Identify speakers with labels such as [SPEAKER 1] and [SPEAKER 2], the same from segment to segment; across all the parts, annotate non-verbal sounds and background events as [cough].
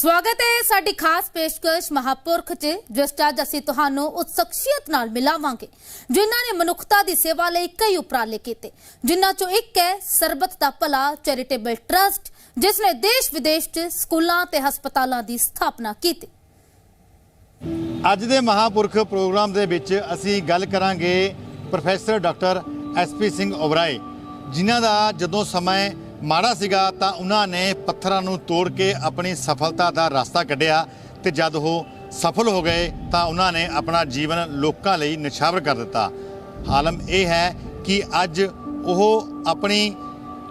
[SPEAKER 1] ਸਵਾਗਤ ਹੈ ਸਾਡੀ ਖਾਸ ਪੇਸ਼ਕਸ਼ ਮਹਾਪੁਰਖ 'ਚ, ਜਿਸ 'ਚ ਅੱਜ ਅਸੀਂ ਤੁਹਾਨੂੰ ਉਸ ਸ਼ਖਸੀਅਤ ਨਾਲ ਮਿਲਾਵਾਂਗੇ, ਜਿਨ੍ਹਾਂ ਨੇ ਮਨੁੱਖਤਾ ਦੀ ਸੇਵਾ ਲਈ ਕਈ ਉਪਰਾਲੇ ਕੀਤੇ, ਜਿਨ੍ਹਾਂ 'ਚੋਂ ਇੱਕ ਹੈ ਸਰਬਤ ਦਾ ਭਲਾ ਚੈਰੀਟੇਬਲ ਟਰਸਟ, ਜਿਸ ਨੇ ਦੇਸ਼ ਵਿਦੇਸ਼ 'ਚ ਸਕੂਲਾਂ ਤੇ ਹਸਪਤਾਲਾਂ ਦੀ ਸਥਾਪਨਾ ਕੀਤੀ।
[SPEAKER 2] ਅੱਜ ਦੇ ਮਹਾਪੁਰਖ ਪ੍ਰੋਗਰਾਮ ਦੇ ਵਿੱਚ ਅਸੀਂ ਗੱਲ ਕਰਾਂਗੇ professor doctor SP Singh Oberoi, ਜਿਨ੍ਹਾਂ ਦਾ ਜਦੋਂ ਸਮੇਂ ਮਾੜਾ ਸੀਗਾ ਤਾਂ ਉਹਨਾਂ ਨੇ ਪੱਥਰਾਂ ਨੂੰ ਤੋੜ ਕੇ ਆਪਣੀ ਸਫਲਤਾ ਦਾ ਰਸਤਾ ਕੱਢਿਆ ਤੇ ਜਦ ਉਹ ਸਫਲ ਹੋ ਗਏ ਤਾਂ ਉਹਨਾਂ ਨੇ ਆਪਣਾ ਜੀਵਨ ਲੋਕਾਂ ਲਈ ਨਿਛਾਵਰ ਕਰ ਦਿੱਤਾ। ਹਾਲਮ ਇਹ ਹੈ ਕਿ ਅੱਜ ਉਹ ਆਪਣੀ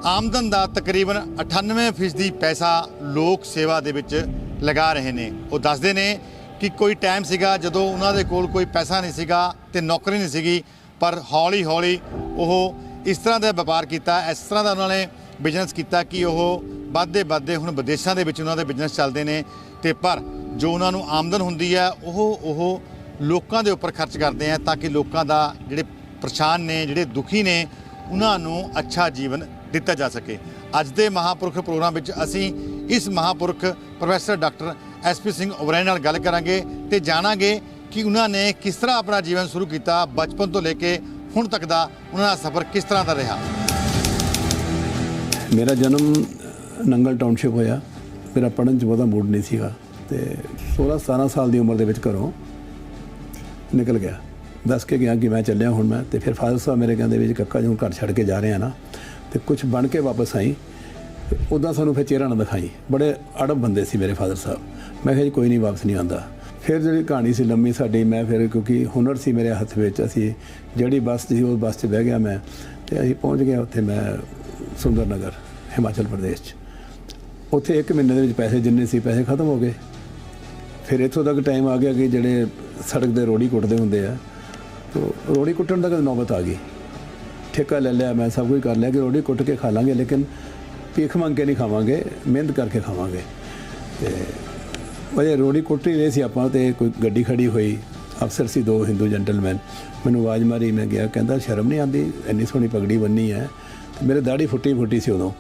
[SPEAKER 2] ਆਮਦਨ ਦਾ ਤਕਰੀਬਨ 98% ਪੈਸਾ ਲੋਕ ਸੇਵਾ ਦੇ ਵਿੱਚ ਲਗਾ ਰਹੇ ਨੇ। ਉਹ ਦੱਸਦੇ ਨੇ ਕਿ ਕੋਈ ਟਾਈਮ ਸੀਗਾ ਜਦੋਂ ਉਹਨਾਂ ਦੇ ਕੋਲ ਕੋਈ ਪੈਸਾ ਨਹੀਂ ਸੀਗਾ ਤੇ ਨੌਕਰੀ ਨਹੀਂ ਸੀਗੀ, ਪਰ ਹੌਲੀ ਹੌਲੀ ਉਹ ਇਸ ਤਰ੍ਹਾਂ ਦਾ ਵਪਾਰ ਕੀਤਾ, ਇਸ ਤਰ੍ਹਾਂ ਦਾ ਉਹਨਾਂ ਨੇ ਬਿਜ਼ਨਸ ਕੀਤਾ ਕਿ ਉਹ ਵੱਧਦੇ ਵੱਧਦੇ ਹੁਣ ਵਿਦੇਸ਼ਾਂ ਦੇ ਵਿੱਚ ਉਹਨਾਂ ਦੇ ਬਿਜ਼ਨਸ ਚੱਲਦੇ ਨੇ। ਤੇ ਪਰ ਜੋ ਉਹਨਾਂ ਨੂੰ ਆਮਦਨ ਹੁੰਦੀ ਹੈ, ਉਹ ਉਹ ਲੋਕਾਂ ਦੇ ਉੱਪਰ ਖਰਚ ਕਰਦੇ ਆ ਤਾਂ ਕਿ ਲੋਕਾਂ ਦਾ ਜਿਹੜੇ ਪਰੇਸ਼ਾਨ ਨੇ, ਜਿਹੜੇ ਦੁਖੀ ਨੇ, ਉਹਨਾਂ ਨੂੰ ਅੱਛਾ ਜੀਵਨ ਦਿੱਤਾ ਜਾ ਸਕੇ। ਅੱਜ ਦੇ ਮਹਾਪੁਰਖ ਪ੍ਰੋਗਰਾਮ ਵਿੱਚ ਅਸੀਂ ਇਸ ਮਹਾਪੁਰਖ professor doctor SP Singh Oberoi ਨਾਲ ਗੱਲ ਕਰਾਂਗੇ ਤੇ ਜਾਣਾਂਗੇ ਕਿ ਉਹਨਾਂ ਨੇ ਕਿਸ ਤਰ੍ਹਾਂ ਆਪਣਾ ਜੀਵਨ ਸ਼ੁਰੂ ਕੀਤਾ ਬਚਪਨ ਤੋਂ ਲੈ ਕੇ ਹੁਣ ਤੱਕ ਦਾ ਉਹਨਾਂ ਦਾ ਸਫ਼ਰ ਕਿਸ ਤਰ੍ਹਾਂ ਦਾ ਰਿਹਾ।
[SPEAKER 3] ਮੇਰਾ ਜਨਮ ਨੰਗਲ ਟਾਊਨਸ਼ਿਪ ਹੋਇਆ। ਮੇਰਾ ਪੜ੍ਹਨ 'ਚ ਬਹੁਤਾ ਮੂਡ ਨਹੀਂ ਸੀਗਾ। ਤੇ 16 17 ਸਾਲ ਦੀ ਉਮਰ ਦੇ ਵਿੱਚ ਘਰੋਂ ਨਿਕਲ ਗਿਆ। ਦੱਸ ਕੇ ਗਿਆ ਕਿ ਮੈਂ ਚੱਲਿਆ ਹੁਣ ਮੈਂ। ਤੇ ਫਿਰ ਫਾਦਰ ਸਾਹਿਬ ਮੇਰੇ ਕਹਿੰਦੇ ਵੀ ਜੀ ਕੱਕਾ ਜੀ ਘਰ ਛੱਡ ਕੇ ਜਾ ਰਹੇ ਆ ਨਾ, ਤੇ ਕੁਝ ਬਣ ਕੇ ਵਾਪਸ ਆਈ। ਉਦਾਂ ਸਾਨੂੰ ਫਿਰ ਚਿਹਰਾ ਨਾ ਦਿਖਾਈ। ਬੜੇ ਅੜਬ ਬੰਦੇ ਸੀ ਮੇਰੇ ਫਾਦਰ ਸਾਹਿਬ। ਮੈਂ ਕਿਹਾ ਜੀ ਕੋਈ ਨਹੀਂ, ਵਾਪਸ ਨਹੀਂ ਆਉਂਦਾ। ਫਿਰ ਜਿਹੜੀ ਕਹਾਣੀ ਸੀ ਲੰਮੀ ਸਾਡੀ, ਮੈਂ ਫਿਰ ਕਿਉਂਕਿ ਹੁਨਰ ਸੀ ਮੇਰੇ ਹੱਥ ਵਿੱਚ, ਅਸੀਂ ਜਿਹੜੀ ਬੱਸ ਸੀ, ਉਸ ਬੱਸ 'ਚ ਬਹਿ ਗਿਆ ਮੈਂ। ਤੇ ਅਸੀਂ ਪਹੁੰਚ ਗਏ ਉੱਥੇ, ਮੈਂ ਸੁੰਦਰ ਨਗਰ ਹਿਮਾਚਲ ਪ੍ਰਦੇਸ਼ 'ਚ। ਉੱਥੇ ਇੱਕ ਮਹੀਨੇ ਦੇ ਵਿੱਚ ਪੈਸੇ ਜਿੰਨੇ ਸੀ, ਪੈਸੇ ਖਤਮ ਹੋ ਗਏ। ਫਿਰ ਇੱਥੋਂ ਤੱਕ ਟਾਈਮ ਆ ਗਿਆ ਕਿ ਜਿਹੜੇ ਸੜਕ ਦੇ ਰੋੜੀ ਕੁੱਟਦੇ ਹੁੰਦੇ ਆ। ਤੋ ਰੋੜੀ ਕੁੱਟਣ ਤੱਕ ਨੌਬਤ ਆ ਗਈ। ਠੇਕਾ ਲੈ ਲਿਆ, ਮੈਂ ਸਭ ਕੁਝ ਕਰ ਲਿਆ ਕਿ ਰੋੜੀ ਕੁੱਟ ਕੇ ਖਾ ਲਾਂਗੇ, ਲੇਕਿਨ ਭੀਖ ਮੰਗ ਕੇ ਨਹੀਂ ਖਾਵਾਂਗੇ, ਮਿਹਨਤ ਕਰਕੇ ਖਾਵਾਂਗੇ। ਤੇ ਵਜੇ ਰੋੜੀ ਕੁੱਟ ਹੀ ਰਹੇ ਸੀ ਆਪਾਂ ਤੇ ਕੋਈ ਗੱਡੀ ਖੜੀ ਹੋਈ, ਅਫਸਰ ਸੀ ਦੋ ਹਿੰਦੂ ਜੈਂਟਲਮੈਨ ਮੈਨੂੰ ਆਵਾਜ਼ ਮਾਰੀ, ਮੈਂ ਗਿਆ ਕਹਿੰਦਾ, ਸ਼ਰਮ ਨਹੀਂ ਆਉਂਦੀ? ਇੰਨੀ ਸੋਹਣੀ ਪਗੜੀ ਬੰਨੀ ਹੈ। ਮੇਰੇ ਦਾੜੀ ਫੁੱਟੀ ਫੁੱਟੀ ਸੀ ਉਦੋਂ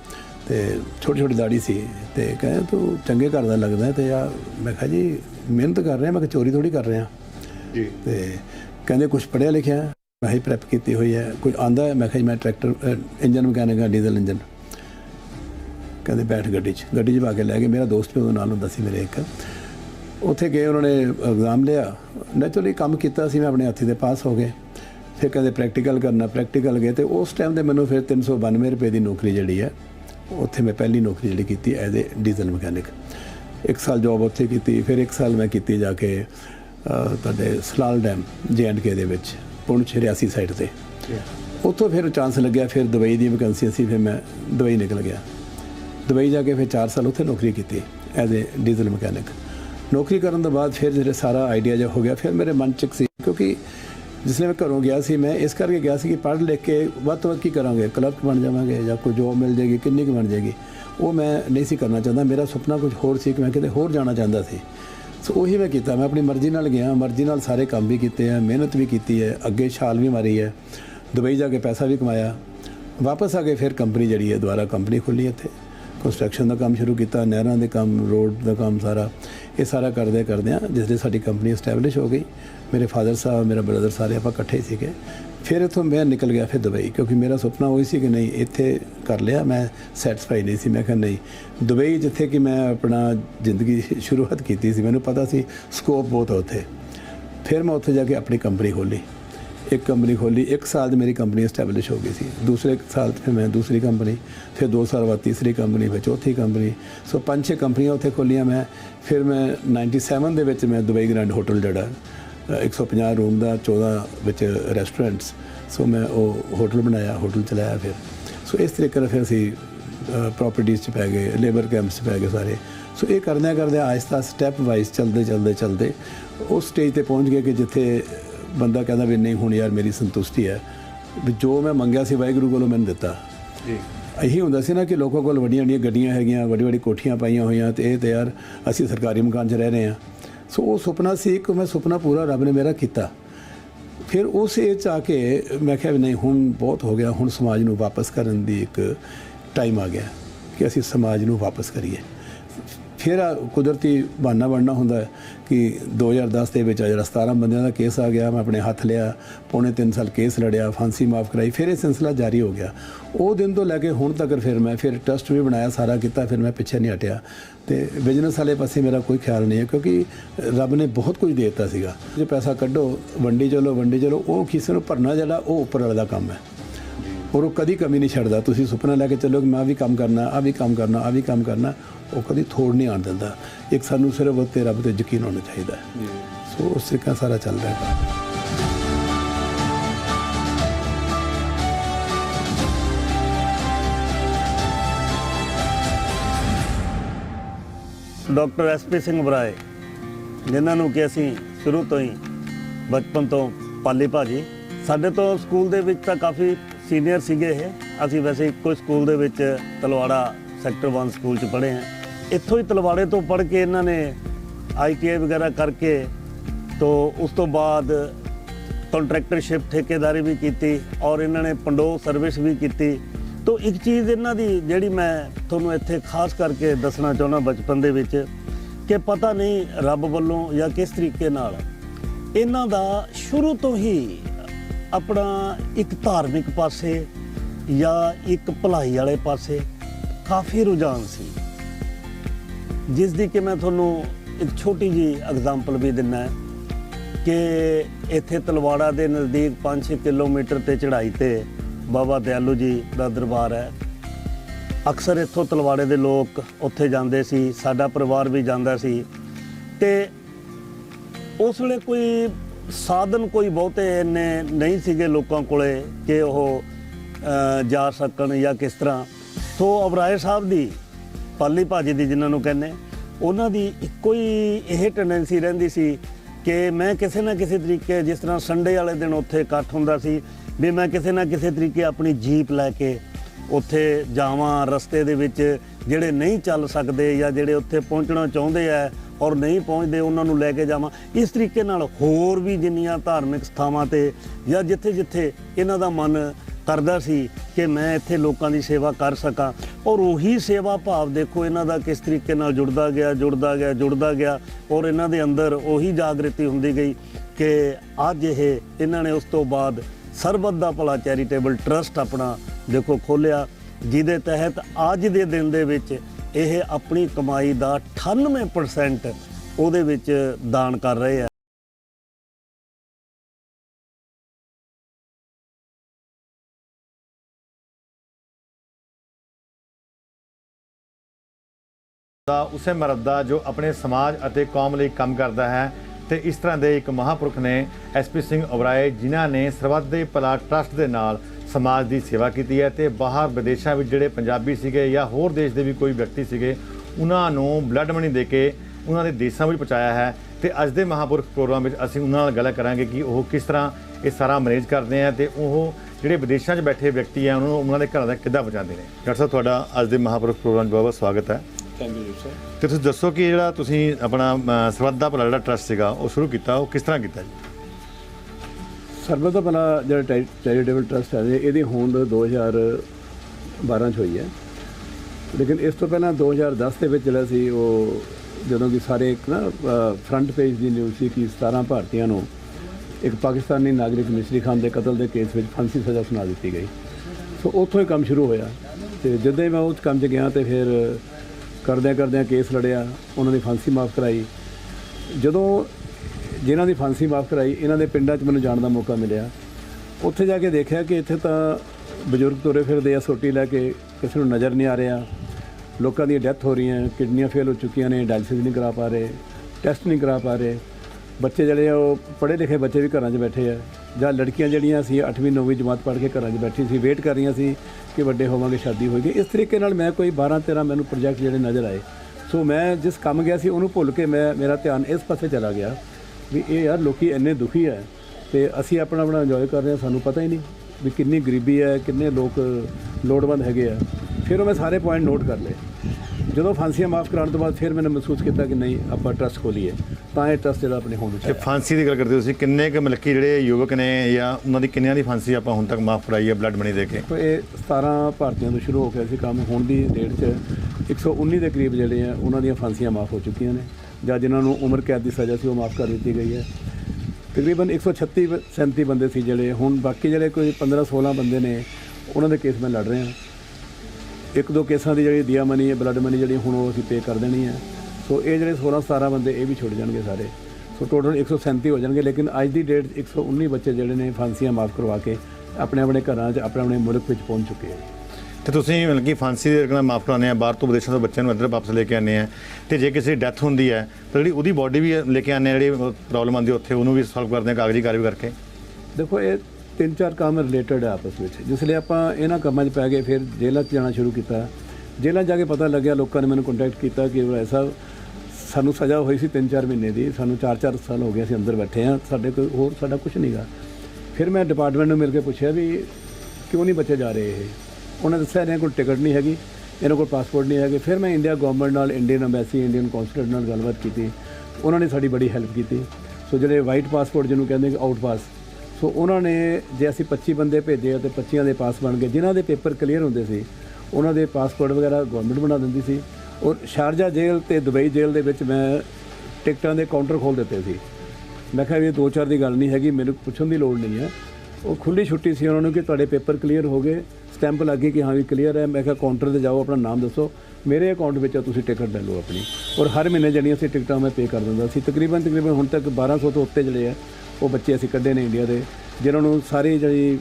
[SPEAKER 3] ਤੇ ਛੋਟੀ ਛੋਟੀ ਦਾੜੀ ਸੀ ਤੇ ਕਹਿੰਦਾ ਤੂੰ ਚੰਗੇ ਘਰ ਦਾ ਲੱਗਦਾ ਤੇ ਆ ਮੈਂ ਕਿਹਾ ਜੀ ਮਿਹਨਤ ਕਰ ਰਿਹਾ ਮੈਂ ਕਿ ਚੋਰੀ ਥੋੜੀ ਕਰ ਰਿਹਾ।
[SPEAKER 2] ਜੀ।
[SPEAKER 3] ਤੇ ਕਹਿੰਦੇ ਕੁਝ ਪੜਿਆ ਲਿਖਿਆ? ਮੈਂ ਹੀ ਪ੍ਰੈਪ ਕੀਤੀ ਹੋਈ ਹੈ ਕੋਈ ਆਂਦਾ ਹੈ? ਮੈਂ ਕਿਹਾ ਜੀ ਮੈਂ ਟਰੈਕਟਰ ਇੰਜਨ ਮਕੈਨਿਕ ਹਾਂ ਡੀਜ਼ਲ ਇੰਜਨ ਕਹਿੰਦੇ ਬੈਠ ਗੱਡੀ 'ਚ। ਗੱਡੀ 'ਚ ਪਾ ਕੇ ਲੈ ਗਏ। ਮੇਰਾ ਦੋਸਤ ਵੀ ਉਹਦੇ ਨਾਲ ਹੁੰਦਾ ਸੀ ਮੇਰੇ ਇੱਕ। ਉੱਥੇ ਗਏ ਉਹਨਾਂ ਨੇ ਐਗਜ਼ਾਮ ਲਿਆ। ਨੈਚੁਰਲੀ ਕੰਮ ਕੀਤਾ ਸੀ ਮੈਂ ਆਪਣੇ ਹੱਥੀ ਦੇ ਪਾਸ ਹੋ ਗਏ। ਫਿਰ ਕਹਿੰਦੇ ਪ੍ਰੈਕਟੀਕਲ ਕਰਨਾ ਪ੍ਰੈਕਟੀਕਲ ਗਏ ਤੇ ਉਸ ਟਾਈਮ ਤੇ ਮੈਨੂੰ ਫਿਰ 392 ਰੁਪਏ ਦੀ ਨੌਕਰੀ ਜਿਹੜੀ ਹੈ ਉੱਥੇ ਮੈਂ ਪਹਿਲੀ ਨੌਕਰੀ ਜਿਹੜੀ ਕੀਤੀ ਐਜ਼ ਏ ਡੀਜ਼ਲ ਮਕੈਨਿਕ ਇੱਕ ਸਾਲ ਜੌਬ ਉੱਥੇ ਕੀਤੀ ਫਿਰ ਇੱਕ ਸਾਲ ਮੈਂ ਕੀਤੀ ਜਾ ਕੇ ਤੁਹਾਡੇ ਸਲਾਲ ਡੈਮ ਕੇ ਦੇ ਵਿੱਚ ਪੁੰਛ ਰਿਆਸੀ ਸਾਈਡ ਤੇ। ਉੱਥੋਂ ਫਿਰ ਚਾਂਸ ਲੱਗਿਆ ਫਿਰ ਦੁਬਈ ਦੀ ਵੈਕੈਂਸੀ ਸੀ ਫਿਰ ਮੈਂ ਦੁਬਈ ਨਿਕਲ ਗਿਆ। ਦੁਬਈ ਜਾ ਕੇ ਫਿਰ 4 ਸਾਲ ਉੱਥੇ ਨੌਕਰੀ ਕੀਤੀ ਐਜ਼ ਏ ਡੀਜ਼ਲ ਮਕੈਨਿਕ ਨੌਕਰੀ ਕਰਨ ਤੋਂ ਬਾਅਦ ਫਿਰ ਜਿਹੜੇ ਸਾਰਾ ਆਈਡੀਆ ਜਿਹਾ ਹੋ ਗਿਆ ਫਿਰ ਮੇਰੇ ਮਨ ਚ ਸੀ ਕਿਉਂਕਿ ਜਿਸ ਮੈਂ ਘਰੋਂ ਗਿਆ ਸੀ, ਮੈਂ ਇਸ ਕਰਕੇ ਗਿਆ ਸੀ ਕਿ ਪੜ੍ਹ ਲਿਖ ਕੇ ਵੱਧ ਤੋਂ ਵੱਧ ਕੀ ਕਰਾਂਗੇ? ਕਲਰਕ ਬਣ ਜਾਵਾਂਗੇ ਜਾਂ ਕੋਈ ਜੋਬ ਮਿਲ ਜਾਏਗੀ, ਕਿੰਨੀ ਕੁ ਬਣ ਜਾਏਗੀ? ਉਹ ਮੈਂ ਨਹੀਂ ਸੀ ਕਰਨਾ ਚਾਹੁੰਦਾ। ਮੇਰਾ ਸੁਪਨਾ ਕੁਝ ਹੋਰ ਸੀ ਕਿ ਮੈਂ ਕਿਤੇ ਹੋਰ ਜਾਣਾ ਚਾਹੁੰਦਾ ਸੀ। ਸੋ ਉਹੀ ਮੈਂ ਕੀਤਾ। ਮੈਂ ਆਪਣੀ ਮਰਜ਼ੀ ਨਾਲ ਗਿਆ। ਮਰਜ਼ੀ ਨਾਲ ਸਾਰੇ ਕੰਮ ਵੀ ਕੀਤੇ ਆ, ਮਿਹਨਤ ਵੀ ਕੀਤੀ ਹੈ, ਅੱਗੇ ਛਾਲ ਵੀ ਮਾਰੀ ਹੈ। ਦੁਬਈ ਜਾ ਕੇ ਪੈਸਾ ਵੀ ਕਮਾਇਆ। ਵਾਪਸ ਆ ਕੇ ਫਿਰ ਕੰਪਨੀ ਜਿਹੜੀ ਹੈ, ਦੁਬਾਰਾ ਕੰਪਨੀ ਖੋਲੀ ਇੱਥੇ। ਕੰਸਟਰਕਸ਼ਨ ਦਾ ਕੰਮ ਸ਼ੁਰੂ ਕੀਤਾ, ਨਹਿਰਾਂ ਦੇ ਕੰਮ ਰੋਡ ਦਾ ਕੰਮ ਸਾਰਾ। ਇਹ ਸਾਰਾ ਕਰਦੇ ਕਰਦੇ ਆ ਜਿਸ ਦੇ ਸਾਡੀ ਕੰਪਨੀ ਐਸਟੈਬਲਿਸ਼ ਹੋ ਗਈ। ਮੇਰੇ ਫਾਦਰ ਸਾਹਿਬ, ਮੇਰਾ ਬ੍ਰਦਰ ਸਾਰੇ ਆਪਾਂ ਇਕੱਠੇ ਸੀਗੇ। ਫਿਰ ਇੱਥੋਂ ਮੈਂ ਨਿਕਲ ਗਿਆ ਫਿਰ ਦੁਬਈ, ਕਿਉਂਕਿ ਮੇਰਾ ਸੁਪਨਾ ਉਹੀ ਸੀ ਕਿ ਨਹੀਂ, ਇੱਥੇ ਕਰ ਲਿਆ, ਮੈਂ ਸੈਟੀਸਫਾਈ ਨਹੀਂ ਸੀ। ਮੈਂ ਕਿਹਾ ਨਹੀਂ, ਦੁਬਈ ਜਿੱਥੇ ਕਿ ਮੈਂ ਆਪਣਾ ਜ਼ਿੰਦਗੀ [laughs] ਸ਼ੁਰੂਆਤ ਕੀਤੀ ਸੀ, ਮੈਨੂੰ ਪਤਾ ਸੀ ਸਕੋਪ ਬਹੁਤ ਹੈ ਉੱਥੇ। ਫਿਰ ਮੈਂ ਉੱਥੇ ਜਾ ਕੇ ਆਪਣੀ ਕੰਪਨੀ ਖੋਲੀ ਇੱਕ ਕੰਪਨੀ ਖੋਲੀ ਇੱਕ ਸਾਲ 'ਚ ਮੇਰੀ ਕੰਪਨੀ ਐਸਟੈਬਲਿਸ਼ ਹੋ ਗਈ ਸੀ। ਦੂਸਰੇ ਸਾਲ 'ਚ ਫਿਰ ਮੈਂ ਦੂਸਰੀ ਕੰਪਨੀ ਫਿਰ ਦੋ ਸਾਲ ਬਾਅਦ ਤੀਸਰੀ ਕੰਪਨੀ ਫਿਰ ਚੌਥੀ ਕੰਪਨੀ ਸੋ ਪੰਜ ਛੇ ਕੰਪਨੀਆਂ ਉੱਥੇ ਖੋਲੀਆਂ ਮੈਂ। ਫਿਰ ਮੈਂ 97 ਦੇ ਵਿੱਚ ਮੈਂ ਦੁਬਈ ਗ੍ਰੈਂਡ ਹੋਟਲ ਜਿਹੜਾ 150 ਰੂਮ ਦਾ 14 ਵਿੱਚ ਰੈਸਟੋਰੈਂਟਸ ਸੋ ਮੈਂ ਉਹ ਹੋਟਲ ਬਣਾਇਆ ਹੋਟਲ ਚਲਾਇਆ ਫਿਰ। ਸੋ ਇਸ ਤਰੀਕੇ ਨਾਲ ਫਿਰ ਅਸੀਂ ਪ੍ਰਾਪਰਟੀਆਂ 'ਚ ਪੈ ਗਏ ਲੇਬਰ ਕੈਂਪਸ 'ਚ ਪੈ ਗਏ ਸਾਰੇ। ਸੋ ਇਹ ਕਰਦਿਆਂ ਕਰਦਿਆਂ ਆਹਿਸਤਾ ਸਟੈਪ ਵਾਈਜ਼ ਚੱਲਦੇ ਚੱਲਦੇ ਚੱਲਦੇ ਉਸ ਸਟੇਜ ਤੇ ਪਹੁੰਚ ਗਏ ਕਿ ਜਿੱਥੇ ਬੰਦਾ ਕਹਿੰਦਾ ਵੀ ਨਹੀਂ ਹੁਣ ਯਾਰ ਮੇਰੀ ਸੰਤੁਸ਼ਟੀ ਹੈ। ਵੀ ਜੋ ਮੈਂ ਮੰਗਿਆ ਸੀ ਵਾਹਿਗੁਰੂ ਕੋਲੋਂ ਮੈਨੂੰ ਦਿੱਤਾ।
[SPEAKER 2] ਜੀ।
[SPEAKER 3] ਇਹੀ ਹੁੰਦਾ ਸੀ ਨਾ ਕਿ ਲੋਕਾਂ ਕੋਲ ਵੱਡੀਆਂ ਵੱਡੀਆਂ ਗੱਡੀਆਂ ਹੈਗੀਆਂ ਵੱਡੀ ਵੱਡੀ ਕੋਠੀਆਂ ਪਾਈਆਂ ਹੋਈਆਂ ਤੇ ਇਹ ਤੇ ਯਾਰ ਅਸੀਂ ਸਰਕਾਰੀ ਮਕਾਨ 'ਚ ਰਹਿ ਰਹੇ ਹਾਂ। ਸੋ ਉਹ ਸੁਪਨਾ ਸੀ ਕਿ ਮੈਂ ਸੁਪਨਾ ਪੂਰਾ ਰੱਬ ਨੇ ਮੇਰਾ ਕੀਤਾ। ਫਿਰ ਉਸ ਏਜ 'ਚ ਆ ਕੇ ਮੈਂ ਕਿਹਾ ਵੀ ਨਹੀਂ, ਹੁਣ ਬਹੁਤ ਹੋ ਗਿਆ, ਹੁਣ ਸਮਾਜ ਨੂੰ ਵਾਪਸ ਕਰਨ ਦੀ ਇੱਕ ਟਾਈਮ ਆ ਗਿਆ ਕਿ ਅਸੀਂ ਸਮਾਜ ਨੂੰ ਵਾਪਸ ਕਰੀਏ। ਫਿਰ ਕੁਦਰਤੀ ਬਹਾਨਾ ਬਣਨਾ ਹੁੰਦਾ ਹੈ ਕਿ 2010 ਦੇ ਵਿੱਚ ਆ ਜਿਹੜਾ 17 ਬੰਦਿਆਂ ਦਾ ਕੇਸ ਆ ਗਿਆ, ਮੈਂ ਆਪਣੇ ਹੱਥ ਲਿਆ, ਪੌਣੇ 3 ਸਾਲ ਕੇਸ ਲੜਿਆ, ਫਾਂਸੀ ਮਾਫ ਕਰਾਈ, ਫਿਰ ਇਹ ਸਿਲਸਿਲਾ ਜਾਰੀ ਹੋ ਗਿਆ। ਉਹ ਦਿਨ ਤੋਂ ਲੈ ਕੇ ਹੁਣ ਤੱਕ ਫਿਰ ਮੈਂ ਫਿਰ ਟਰਸਟ ਵੀ ਬਣਾਇਆ, ਸਾਰਾ ਕੀਤਾ, ਫਿਰ ਮੈਂ ਪਿੱਛੇ ਨਹੀਂ ਹਟਿਆ। ਤੇ ਬਿਜ਼ਨਸ ਵਾਲੇ ਪਾਸੇ ਮੇਰਾ ਕੋਈ ਖਿਆਲ ਨਹੀਂ ਹੈ, ਕਿਉਂਕਿ ਰੱਬ ਨੇ ਬਹੁਤ ਕੁਝ ਦੇ ਦਿੱਤਾ ਸੀਗਾ। ਜੇ ਪੈਸਾ ਕੱਢੋ, ਵੰਡੀ ਚਲੋ ਵੰਡੀ ਚਲੋ, ਉਹ ਕਿਸੇ ਨੂੰ ਭਰਨਾ ਜਿਹੜਾ ਉਹ ਉੱਪਰ ਵਾਲੇ ਦਾ ਕੰਮ ਹੈ। ਔਰ ਉਹ ਕਦੀ ਕਮੀ ਨਹੀਂ ਛੱਡਦਾ। ਤੁਸੀਂ ਸੁਪਨਾ ਲੈ ਕੇ ਚੱਲੋ ਕਿ ਮੈਂ ਆਹ ਵੀ ਕੰਮ ਕਰਨਾ ਆ ਵੀ ਕੰਮ ਕਰਨਾ ਆ ਵੀ ਕੰਮ ਕਰਨਾ ਉਹ ਕਦੀ ਥੋੜ ਨਹੀਂ ਆਣ ਦਿੰਦਾ। ਇੱਕ ਸਾਨੂੰ ਸਿਰਫ ਉੱਤੇ ਰੱਬ ਤੇ ਯਕੀਨ ਹੋਣਾ ਚਾਹੀਦਾ। ਹੈ ਸੋ ਉਸ ਤਰੀਕਾ ਸਾਰਾ ਚੱਲ ਰਿਹਾ ਹੈ।
[SPEAKER 4] ਡਾਕਟਰ ਐਸਪੀ ਸਿੰਘ ਬਰਾਏ ਜਿਨ੍ਹਾਂ ਨੂੰ ਕਿ ਅਸੀਂ ਸ਼ੁਰੂ ਤੋਂ ਹੀ ਬਚਪਨ ਤੋਂ ਪਾਲੀ ਭਾਜੀ ਸਾਡੇ ਤੋਂ ਸਕੂਲ ਦੇ ਵਿੱਚ ਤਾਂ ਕਾਫੀ ਸੀਨੀਅਰ ਸੀਗੇ ਇਹ। ਅਸੀਂ ਵੈਸੇ ਇੱਕੋ ਸਕੂਲ ਦੇ ਵਿੱਚ ਤਲਵਾੜਾ ਸੈਕਟਰ 1 ਸਕੂਲ 'ਚ ਪੜ੍ਹੇ ਹਾਂ। ਇੱਥੋਂ ਹੀ ਤਲਵਾੜੇ ਤੋਂ ਪੜ੍ਹ ਕੇ ਇਹਨਾਂ ਨੇ ਆਈਟੀਆਈ ਵਗੈਰਾ ਕਰਕੇ ਤੋਂ ਉਸ ਤੋਂ ਬਾਅਦ ਕੰਟਰੈਕਟਰਸ਼ਿਪ ਠੇਕੇਦਾਰੀ ਵੀ ਕੀਤੀ ਔਰ ਇਹਨਾਂ ਨੇ ਪੰਡੋ ਸਰਵਿਸ ਵੀ ਕੀਤੀ। ਤੋਂ ਇੱਕ ਚੀਜ਼ ਇਹਨਾਂ ਦੀ ਜਿਹੜੀ ਮੈਂ ਤੁਹਾਨੂੰ ਇੱਥੇ ਖਾਸ ਕਰਕੇ ਦੱਸਣਾ ਚਾਹੁੰਦਾ ਬਚਪਨ ਦੇ ਵਿੱਚ ਕਿ ਪਤਾ ਨਹੀਂ ਰੱਬ ਵੱਲੋਂ ਜਾਂ ਕਿਸ ਤਰੀਕੇ ਨਾਲ ਇਹਨਾਂ ਦਾ ਸ਼ੁਰੂ ਤੋਂ ਹੀ ਆਪਣਾ ਇੱਕ ਧਾਰਮਿਕ ਪਾਸੇ ਜਾਂ ਇੱਕ ਭਲਾਈ ਵਾਲੇ ਪਾਸੇ ਕਾਫੀ ਰੁਝਾਨ ਸੀ। ਜਿਸ ਦੀ ਕਿ ਮੈਂ ਤੁਹਾਨੂੰ ਇੱਕ ਛੋਟੀ ਜੀ ਐਗਜ਼ਾਮਪਲ ਵੀ ਦਿੰਨਾ ਹੈ ਕਿ ਇੱਥੇ ਤਲਵਾੜਾ ਦੇ ਨਜ਼ਦੀਕ 5-6 ਕਿਲੋਮੀਟਰ ਤੇ ਚੜ੍ਹਾਈ ਤੇ ਬਾਬਾ ਦਿਆਲੂ ਜੀ ਦਾ ਦਰਬਾਰ ਹੈ। ਅਕਸਰ ਇੱਥੋਂ ਤਲਵਾੜੇ ਦੇ ਲੋਕ ਉੱਥੇ ਜਾਂਦੇ ਸੀ, ਸਾਡਾ ਪਰਿਵਾਰ ਵੀ ਜਾਂਦਾ ਸੀ ਤੇ ਉਸ ਵੇਲੇ ਕੋਈ ਸਾਧਨ ਕੋਈ ਬਹੁਤੇ ਇੰਨੇ ਨਹੀਂ ਸੀਗੇ ਲੋਕਾਂ ਕੋਲੇ ਕਿ ਉਹ ਜਾ ਸਕਣ ਜਾਂ ਕਿਸ ਤਰ੍ਹਾਂ। ਸੋ ਅਬਰਾਏ ਸਾਹਿਬ ਦੀ, ਪਾਲੀ ਭਾਜੀ ਦੀ ਜਿਨ੍ਹਾਂ ਨੂੰ ਕਹਿੰਦੇ, ਉਹਨਾਂ ਦੀ ਇੱਕੋ ਹੀ ਇਹ ਟੈਂਡੈਂਸੀ ਰਹਿੰਦੀ ਸੀ ਕਿ ਮੈਂ ਕਿਸੇ ਨਾ ਕਿਸੇ ਤਰੀਕੇ ਜਿਸ ਤਰ੍ਹਾਂ ਸੰਡੇ ਵਾਲੇ ਦਿਨ ਉੱਥੇ ਇਕੱਠ ਹੁੰਦਾ ਸੀ, ਵੀ ਮੈਂ ਕਿਸੇ ਨਾ ਕਿਸੇ ਤਰੀਕੇ ਆਪਣੀ ਜੀਪ ਲੈ ਕੇ ਉੱਥੇ ਜਾਵਾਂ ਰਸਤੇ ਦੇ ਵਿੱਚ ਜਿਹੜੇ ਨਹੀਂ ਚੱਲ ਸਕਦੇ ਜਾਂ ਜਿਹੜੇ ਉੱਥੇ ਪਹੁੰਚਣਾ ਚਾਹੁੰਦੇ ਆ ਔਰ ਨਹੀਂ ਪਹੁੰਚਦੇ, ਉਹਨਾਂ ਨੂੰ ਲੈ ਕੇ ਜਾਵਾਂ। ਇਸ ਤਰੀਕੇ ਨਾਲ ਹੋਰ ਵੀ ਜਿੰਨੀਆਂ ਧਾਰਮਿਕ ਸਥਾਵਾਂ ਤੇ ਜਾਂ ਜਿੱਥੇ ਜਿੱਥੇ ਇਹਨਾਂ ਦਾ ਮਨ ਕਰਦਾ ਸੀ ਕਿ ਮੈਂ ਇੱਥੇ ਲੋਕਾਂ ਦੀ ਸੇਵਾ ਕਰ ਸਕਾਂ। ਔਰ ਉਹੀ ਸੇਵਾ ਭਾਵ ਦੇਖੋ, ਇਹਨਾਂ ਦਾ ਕਿਸ ਤਰੀਕੇ ਨਾਲ ਜੁੜਦਾ ਗਿਆ ਜੁੜਦਾ ਗਿਆ ਜੁੜਦਾ ਗਿਆ। ਔਰ ਇਹਨਾਂ ਦੇ ਅੰਦਰ ਉਹੀ ਜਾਗਰਤੀ ਹੁੰਦੀ ਗਈ ਕਿ ਅੱਜ ਇਹ ਇਹਨਾਂ ਨੇ ਉਸ ਤੋਂ ਬਾਅਦ ਸਰਬੱਤ ਦਾ ਭਲਾ ਚੈਰੀਟੇਬਲ ਟਰਸਟ ਆਪਣਾ ਦੇਖੋ ਖੋਲਿਆ, ਜਿਹਦੇ ਤਹਿਤ ਅੱਜ ਦੇ ਦਿਨ ਦੇ ਵਿੱਚ ਇਹ ਆਪਣੀ ਕਮਾਈ ਦਾ 98% ਉਹਦੇ ਵਿੱਚ ਦਾਨ ਕਰ ਰਹੇ ਆ।
[SPEAKER 2] ਦਾ ਉਸੇ ਮਰਦ ਦਾ ਜੋ ਆਪਣੇ ਸਮਾਜ ਅਤੇ ਕੌਮ ਲਈ ਕੰਮ ਕਰਦਾ ਹੈ ਤੇ ਇਸ ਤਰ੍ਹਾਂ ਦੇ ਇੱਕ ਮਹਾਪੁਰਖ ਨੇ ਐਸਪੀ ਸਿੰਘ ਓਬਰਾਏ ਜਿਨ੍ਹਾਂ ਨੇ ਸਰਬੱਤ ਦੇ ਭਲਾ ਟਰਸਟ ਦੇ ਨਾਲ ਸਮਾਜ ਦੀ ਸੇਵਾ ਕੀਤੀ ਹੈ ਤੇ ਬਾਹਰ ਵਿਦੇਸ਼ਾਂ ਵਿੱਚ ਜਿਹੜੇ ਪੰਜਾਬੀ ਸੀਗੇ ਜਾਂ ਹੋਰ ਦੇਸ਼ ਦੇ ਵੀ ਕੋਈ ਵਿਅਕਤੀ ਸੀਗੇ ਉਹਨਾਂ ਨੂੰ ਬਲੱਡ ਮਨੀ ਦੇ ਕੇ ਉਹਨਾਂ ਦੇ ਦੇਸ਼ਾਂ ਵਿੱਚ ਪਹੁੰਚਾਇਆ ਹੈ ਤੇ ਅੱਜ ਦੇ ਮਹਾਪੁਰਖ ਪ੍ਰੋਗਰਾਮ ਵਿੱਚ ਅਸੀਂ ਉਹਨਾਂ ਨਾਲ ਗੱਲ ਕਰਾਂਗੇ ਕਿ ਉਹ ਕਿਸ ਤਰ੍ਹਾਂ ਇਹ ਸਾਰਾ ਮੈਨੇਜ ਕਰਦੇ ਆ ਤੇ ਉਹ ਜਿਹੜੇ ਵਿਦੇਸ਼ਾਂ 'ਚ ਬੈਠੇ ਵਿਅਕਤੀ ਆ ਉਹਨਾਂ ਨੂੰ ਉਹਨਾਂ ਦੇ ਘਰਾਂ ਦਾ ਕਿੱਦਾਂ ਪਹੁੰਚਾਉਂਦੇ ਨੇ। ਡਾਕਟਰ ਸਾਹਿਬ ਤੁਹਾਡਾ ਅੱਜ ਦੇ ਮਹਾਪੁਰਖ ਪ੍ਰੋਗਰਾਮ 'ਚ ਬਹੁਤ ਬਹੁਤ ਸਵਾਗਤ ਹੈ।
[SPEAKER 3] ਥੈਂਕ ਯੂ ਸਰ
[SPEAKER 2] ਤੇ ਤੁਸੀਂ ਦੱਸੋ ਕਿ ਜਿਹੜਾ ਤੁਸੀਂ ਆਪਣਾ ਅ, ਸਰਬੱਤ ਦਾ ਭਲਾ ਜਿਹੜਾ ਟਰਸਟ ਸੀਗਾ ਉਹ ਸ਼ੁਰੂ ਕੀਤਾ ਉਹ ਕਿਸ ਤਰ੍ਹਾਂ ਕੀਤਾ ਜੀ?
[SPEAKER 3] ਸਰਬਤ ਦਾ ਭਲਾ ਜਿਹੜਾ ਚੈਰੀਟੇਬਲ ਟਰਸਟ ਹੈ, ਇਹਦੀ ਹੋਂਦ 2012 ਚ ਹੋਈ ਹੈ। ਲੇਕਿਨ ਇਸ ਤੋਂ ਪਹਿਲਾਂ 2010 ਦੇ ਵਿੱਚ ਜਿਹੜਾ ਸੀ, ਉਹ ਜਦੋਂ ਕਿ ਸਾਰੇ ਇੱਕ ਨਾ ਫਰੰਟ ਪੇਜ ਦੀ ਨਿਊਜ਼ ਸੀ ਕਿ 17 ਭਾਰਤੀਆਂ ਨੂੰ ਇੱਕ ਪਾਕਿਸਤਾਨੀ ਨਾਗਰਿਕ ਮਿਸਰੀ ਖਾਨ ਦੇ ਕਤਲ ਦੇ ਕੇਸ ਵਿੱਚ ਫਾਂਸੀ ਸਜ਼ਾ ਸੁਣਾ ਦਿੱਤੀ ਗਈ। ਸੋ ਉੱਥੋਂ ਹੀ ਕੰਮ ਸ਼ੁਰੂ ਹੋਇਆ ਤੇ ਜਦੋਂ ਹੀ ਮੈਂ ਉਸ ਕੰਮ 'ਚ ਗਿਆ ਤੇ ਫਿਰ ਕਰਦਿਆਂ ਕਰਦਿਆਂ ਕੇਸ ਲੜਿਆ, ਉਹਨਾਂ ਦੀ ਫਾਂਸੀ ਮਾਫ ਕਰਾਈ। ਜਦੋਂ ਜਿਨ੍ਹਾਂ ਦੀ ਫਾਂਸੀ ਮਾਫ ਕਰਾਈ, ਇਹਨਾਂ ਦੇ ਪਿੰਡਾਂ 'ਚ ਮੈਨੂੰ ਜਾਣ ਦਾ ਮੌਕਾ ਮਿਲਿਆ। ਉੱਥੇ ਜਾ ਕੇ ਦੇਖਿਆ ਕਿ ਇੱਥੇ ਤਾਂ ਬਜ਼ੁਰਗ ਤੁਰੇ ਫਿਰਦੇ ਆ, ਸੋਟੀ ਲੈ ਕੇ ਕਿਸੇ ਨੂੰ ਨਜ਼ਰ ਨਹੀਂ ਆ ਰਿਹਾ। ਲੋਕਾਂ ਦੀਆਂ ਡੈਥ ਹੋ ਰਹੀਆਂ, ਕਿਡਨੀਆਂ ਫੇਲ ਹੋ ਚੁੱਕੀਆਂ ਨੇ, ਡਾਇਲਿਸਿਸ ਨਹੀਂ ਕਰਾ ਪਾ ਰਹੇ, ਟੈਸਟ ਨਹੀਂ ਕਰਾ ਪਾ ਰਹੇ। ਬੱਚੇ ਜਿਹੜੇ ਆ, ਉਹ ਪੜ੍ਹੇ ਲਿਖੇ ਬੱਚੇ ਵੀ ਘਰਾਂ 'ਚ ਬੈਠੇ ਆ। ਜਾਂ ਲੜਕੀਆਂ ਜਿਹੜੀਆਂ ਸੀ 8ਵੀਂ 9ਵੀਂ ਜਮਾਤ ਪੜ੍ਹ ਕੇ ਘਰਾਂ 'ਚ ਬੈਠੀ ਸੀ, ਵੇਟ ਕਰ ਰਹੀਆਂ ਸੀ ਕਿ ਵੱਡੇ ਹੋਵਾਂਗੇ, ਸ਼ਾਦੀ ਹੋਏਗੀ। ਇਸ ਤਰੀਕੇ ਨਾਲ ਮੈਂ ਕੋਈ 12 13 ਮੈਨੂੰ ਪ੍ਰੋਜੈਕਟ ਜਿਹੜੇ ਨਜ਼ਰ ਆਏ। ਸੋ ਮੈਂ ਜਿਸ ਕੰਮ ਗਿਆ ਸੀ, ਉਹਨੂੰ ਭੁੱਲ ਕੇ ਮੈਂ, ਮੇਰਾ ਧਿਆਨ ਇਸ ਪਾਸੇ ਚਲਾ ਗਿਆ। ਵੀ ਇਹ ਯਾਰ ਲੋਕੀ ਇੰਨੇ ਦੁਖੀ ਹੈ ਤੇ ਅਸੀਂ ਆਪਣਾ ਆਪਣਾ ਇੰਜੋਏ ਕਰ ਰਹੇ ਹਾਂ ਸਾਨੂੰ ਪਤਾ ਹੀ ਨਹੀਂ ਵੀ ਕਿੰਨੀ ਗਰੀਬੀ ਹੈ ਕਿੰਨੇ ਲੋਕ ਲੋੜਵੰਦ ਹੈਗੇ ਆ। ਫਿਰ ਉਹ ਮੈਂ ਸਾਰੇ ਪੁਆਇੰਟ ਨੋਟ ਕਰ ਲਏ। ਜਦੋਂ ਫਾਂਸੀਆਂ ਮਾਫ ਕਰਾਉਣ ਤੋਂ ਬਾਅਦ ਫਿਰ ਮੈंने ਮਹਿਸੂਸ ਕੀਤਾ ਕਿ ਨਹੀਂ ਆਪਾਂ ਟਰਸਟ ਖੋਲੀਏ। ਤਾਂ ਇਹ ਟਰਸਟ ਜਿਹੜਾ ਆਪਣੇ ਹੋਂਦ ਵਿੱਚ
[SPEAKER 2] ਤੇ। ਫਾਂਸੀ ਦੀ ਗੱਲ ਕਰਦੇ ਹੋ ਤੁਸੀਂ ਕਿੰਨੇ ਕੁ ਮਲਕੀ ਜਿਹੜੇ ਯੁਵਕ ਨੇ ਜਾਂ ਉਹਨਾਂ ਦੀ ਕਿੰਨਿਆਂ ਦੀ ਫਾਂਸੀ ਆਪਾਂ ਹੁਣ ਤੱਕ ਮਾਫ ਕਰਾਈ ਹੈ ਬਲੱਡ ਮਨੀ ਦੇ ਕੇ?
[SPEAKER 3] ਇਹ 17 ਭਾਰਤੀਆਂ ਤੋਂ ਸ਼ੁਰੂ ਹੋ ਗਿਆ ਸੀ ਕੰਮ ਹੁਣ ਦੀ ਡੇਟ 'ਚ 119 ਦੇ ਕਰੀਬ ਜਿਹੜੇ ਆ ਉਹਨਾਂ ਦੀਆਂ ਫਾਂਸੀਆਂ ਮਾਫ ਹੋ ਚੁੱਕੀਆਂ ਨੇ। ਜਾਂ ਜਿਨ੍ਹਾਂ ਨੂੰ ਉਮਰ ਕੈਦ ਦੀ ਸਜ਼ਾ ਸੀ, ਉਹ ਮਾਫ ਕਰ ਦਿੱਤੀ ਗਈ ਹੈ। ਤਕਰੀਬਨ 136 ਬ- 37 ਬੰਦੇ ਸੀ ਜਿਹੜੇ। ਹੁਣ ਬਾਕੀ ਜਿਹੜੇ ਕੋਈ 15 16 ਬੰਦੇ ਨੇ, ਉਹਨਾਂ ਦੇ ਕੇਸ ਮੈਂ ਲੜ ਰਿਹਾ ਇੱਕ ਦੋ ਕੇਸਾਂ ਦੀ ਜਿਹੜੀ ਦਿਆ ਮਨੀ ਹੈ, ਬਲੱਡ ਮਨੀ ਜਿਹੜੀ ਹੁਣ ਉਹ ਅਸੀਂ ਪੇ ਕਰ ਦੇਣੀ ਹੈ। ਸੋ ਇਹ ਜਿਹੜੇ 16 17 ਬੰਦੇ, ਇਹ ਵੀ ਛੁੱਟ ਜਾਣਗੇ ਸਾਰੇ। ਸੋ ਟੋਟਲ 137 ਹੋ ਜਾਣਗੇ, ਲੇਕਿਨ ਅੱਜ ਦੀ ਡੇਟ 119 ਬੱਚੇ ਜਿਹੜੇ ਨੇ, ਫਾਂਸੀਆਂ ਮਾਫ ਕਰਵਾ ਕੇ ਆਪਣੇ ਆਪਣੇ ਘਰਾਂ 'ਚ, ਆਪਣੇ ਆਪਣੇ ਮੁਲਕ ਵਿੱਚ ਪਹੁੰਚ ਚੁੱਕੇ ਹੈ
[SPEAKER 2] ਤੇ ਤੁਸੀਂ ਮਤਲਬ ਕਿ ਫਾਂਸੀ ਦੇ ਰਕਮ ਮਾਫ ਕਰਾਉਂਦੇ ਆ, ਬਾਹਰ ਤੋਂ ਵਿਦੇਸ਼ਾਂ ਤੋਂ ਬੱਚਿਆਂ ਨੂੰ ਇੱਧਰ ਵਾਪਸ ਲੈ ਕੇ ਆਉਂਦੇ ਆ। ਤੇ ਜੇ ਕਿਸੇ ਦੀ ਡੈਥ ਹੁੰਦੀ ਹੈ, ਤਾਂ ਜਿਹੜੀ ਉਹਦੀ ਬਾਡੀ ਵੀ ਲੈ ਕੇ ਆਉਂਦੇ ਆ, ਜਿਹੜੀ ਪ੍ਰੋਬਲਮ ਆਉਂਦੀ ਉੱਥੇ, ਉਹਨੂੰ ਵੀ ਸੋਲਵ ਕਰਦੇ ਆ, ਕਾਗਜ਼ੀ ਕਾਰਵਾਈ ਕਰਕੇ।
[SPEAKER 3] ਦੇਖੋ, ਇਹ ਤਿੰਨ ਚਾਰ ਕੰਮ ਰਿਲੇਟਡ ਹੈ ਆਪਸ ਵਿੱਚ। ਜਿਸ ਲਈ ਆਪਾਂ ਇਹਨਾਂ ਕੰਮਾਂ 'ਚ ਪੈ ਗਏ, ਫਿਰ ਜੇਲ੍ਹਾਂ 'ਚ ਜਾਣਾ ਸ਼ੁਰੂ ਕੀਤਾ। ਜੇਲ੍ਹਾਂ ਜਾ ਕੇ ਪਤਾ ਲੱਗਿਆ, ਲੋਕਾਂ ਨੇ ਮੈਨੂੰ ਕੰਟੈਕਟ ਕੀਤਾ ਕਿ ਐਸਾ ਸਾਨੂੰ ਸਜ਼ਾ ਹੋਈ ਸੀ 3-4 ਮਹੀਨੇ ਦੀ। ਸਾਨੂੰ 4-4 ਸਾਲ ਹੋ ਗਏ ਅਸੀਂ ਅੰਦਰ ਬੈਠੇ ਆ ਸਾਡੇ ਕੋਈ ਹੋਰ ਸਾਡਾ ਕੁਝ ਨਹੀਂਗਾ ਫਿਰ ਮੈਂ ਡਿਪਾਰਟਮੈਂਟ ਨੂੰ ਮਿਲ ਕੇ ਪੁੱਛਿਆ ਵੀ ਕਿਉਂ ਨਹੀਂ ਬੱਚੇ ਜਾ ਰਹੇ ਇਹ? ਉਹਨਾਂ ਦੱਸਿਆ, ਇਹਨਾਂ ਕੋਲ ਟਿਕਟ ਨਹੀਂ ਹੈਗੀ, ਇਹਨਾਂ ਕੋਲ ਪਾਸਪੋਰਟ ਨਹੀਂ ਹੈਗੇ। ਫਿਰ ਮੈਂ ਇੰਡੀਆ ਗਵਰਨਮੈਂਟ ਨਾਲ ਇੰਡੀਅਨ ਐਮਬੈਸੀ ਇੰਡੀਅਨ ਕੌਂਸੂਲੇਟ ਨਾਲ ਗੱਲਬਾਤ ਕੀਤੀ। ਉਹਨਾਂ ਨੇ ਸਾਡੀ ਬੜੀ ਹੈਲਪ ਕੀਤੀ। ਸੋ ਜਿਹੜੇ ਵਾਈਟ ਪਾਸਪੋਰਟ ਜਿਹਨੂੰ ਕਹਿੰਦੇ ਆਊਟ ਪਾਸ ਸੋ ਉਹਨਾਂ ਨੇ ਜੇ ਅਸੀਂ 25 ਬੰਦੇ ਭੇਜੇ ਆ, ਤੇ 25 ਦੇ ਪਾਸ ਬਣ ਗਏ। ਜਿਨ੍ਹਾਂ ਦੇ ਪੇਪਰ ਕਲੀਅਰ ਹੁੰਦੇ ਸੀ, ਉਹਨਾਂ ਦੇ ਪਾਸਪੋਰਟ ਵਗੈਰਾ ਗਵਰਨਮੈਂਟ ਬਣਾ ਦਿੰਦੀ ਸੀ। ਔਰ ਸ਼ਾਰਜਾ ਜੇਲ੍ਹ ਤੇ ਦੁਬਈ ਜੇਲ੍ਹ ਦੇ ਵਿੱਚ ਮੈਂ ਟਿਕਟਾਂ ਦੇ ਕਾਊਂਟਰ ਖੋਲ ਦਿੱਤੇ ਸੀ। ਮੈਂ ਕਿਹਾ ਵੀ ਇਹ ਦੋ ਚਾਰ ਦੀ ਗੱਲ ਨਹੀਂ ਹੈਗੀ, ਮੈਨੂੰ ਪੁੱਛਣ ਦੀ ਲੋੜ ਨਹੀਂ ਹੈ। ਉਹ ਖੁੱਲੀ ਛੁੱਟੀ ਸੀ ਉਹਨਾਂ ਨੂੰ ਕਿ ਤੁਹਾਡੇ ਪੇਪਰ ਕਲੀਅਰ ਹੋ ਗਏ। ਸਟੈਂਪ ਲੱਗ ਗਈ ਕਿ ਹਾਂ ਵੀ ਕਲੀਅਰ ਹੈ। ਮੈਂ ਕਿਹਾ ਕਾਊਂਟਰ ਤੇ ਜਾਓ, ਆਪਣਾ ਨਾਮ ਦੱਸੋ। ਮੇਰੇ ਅਕਾਊਂਟ ਵਿੱਚ ਤੁਸੀਂ ਟਿਕਟ ਲੈ ਲਓ ਆਪਣੀ। ਔਰ ਹਰ ਮਹੀਨੇ ਜਿਹੜੀਆਂ ਅਸੀਂ ਟਿਕਟਾਂ ਮੈਂ ਪੇ ਕਰ ਦਿੰਦਾ। ਸੀ ਤਕਰੀਬਨ ਤਕਰੀਬਨ ਹੁਣ ਤੱਕ 1200 ਤੋਂ ਉੱਤੇ ਜਿਹੜੇ ਆ, ਉਹ ਬੱਚੇ ਅਸੀਂ ਕੱਢੇ ਨੇ ਇੰਡੀਆ ਦੇ, ਜਿਨ੍ਹਾਂ ਨੂੰ ਸਾਰੀ ਜਿਹੜੀ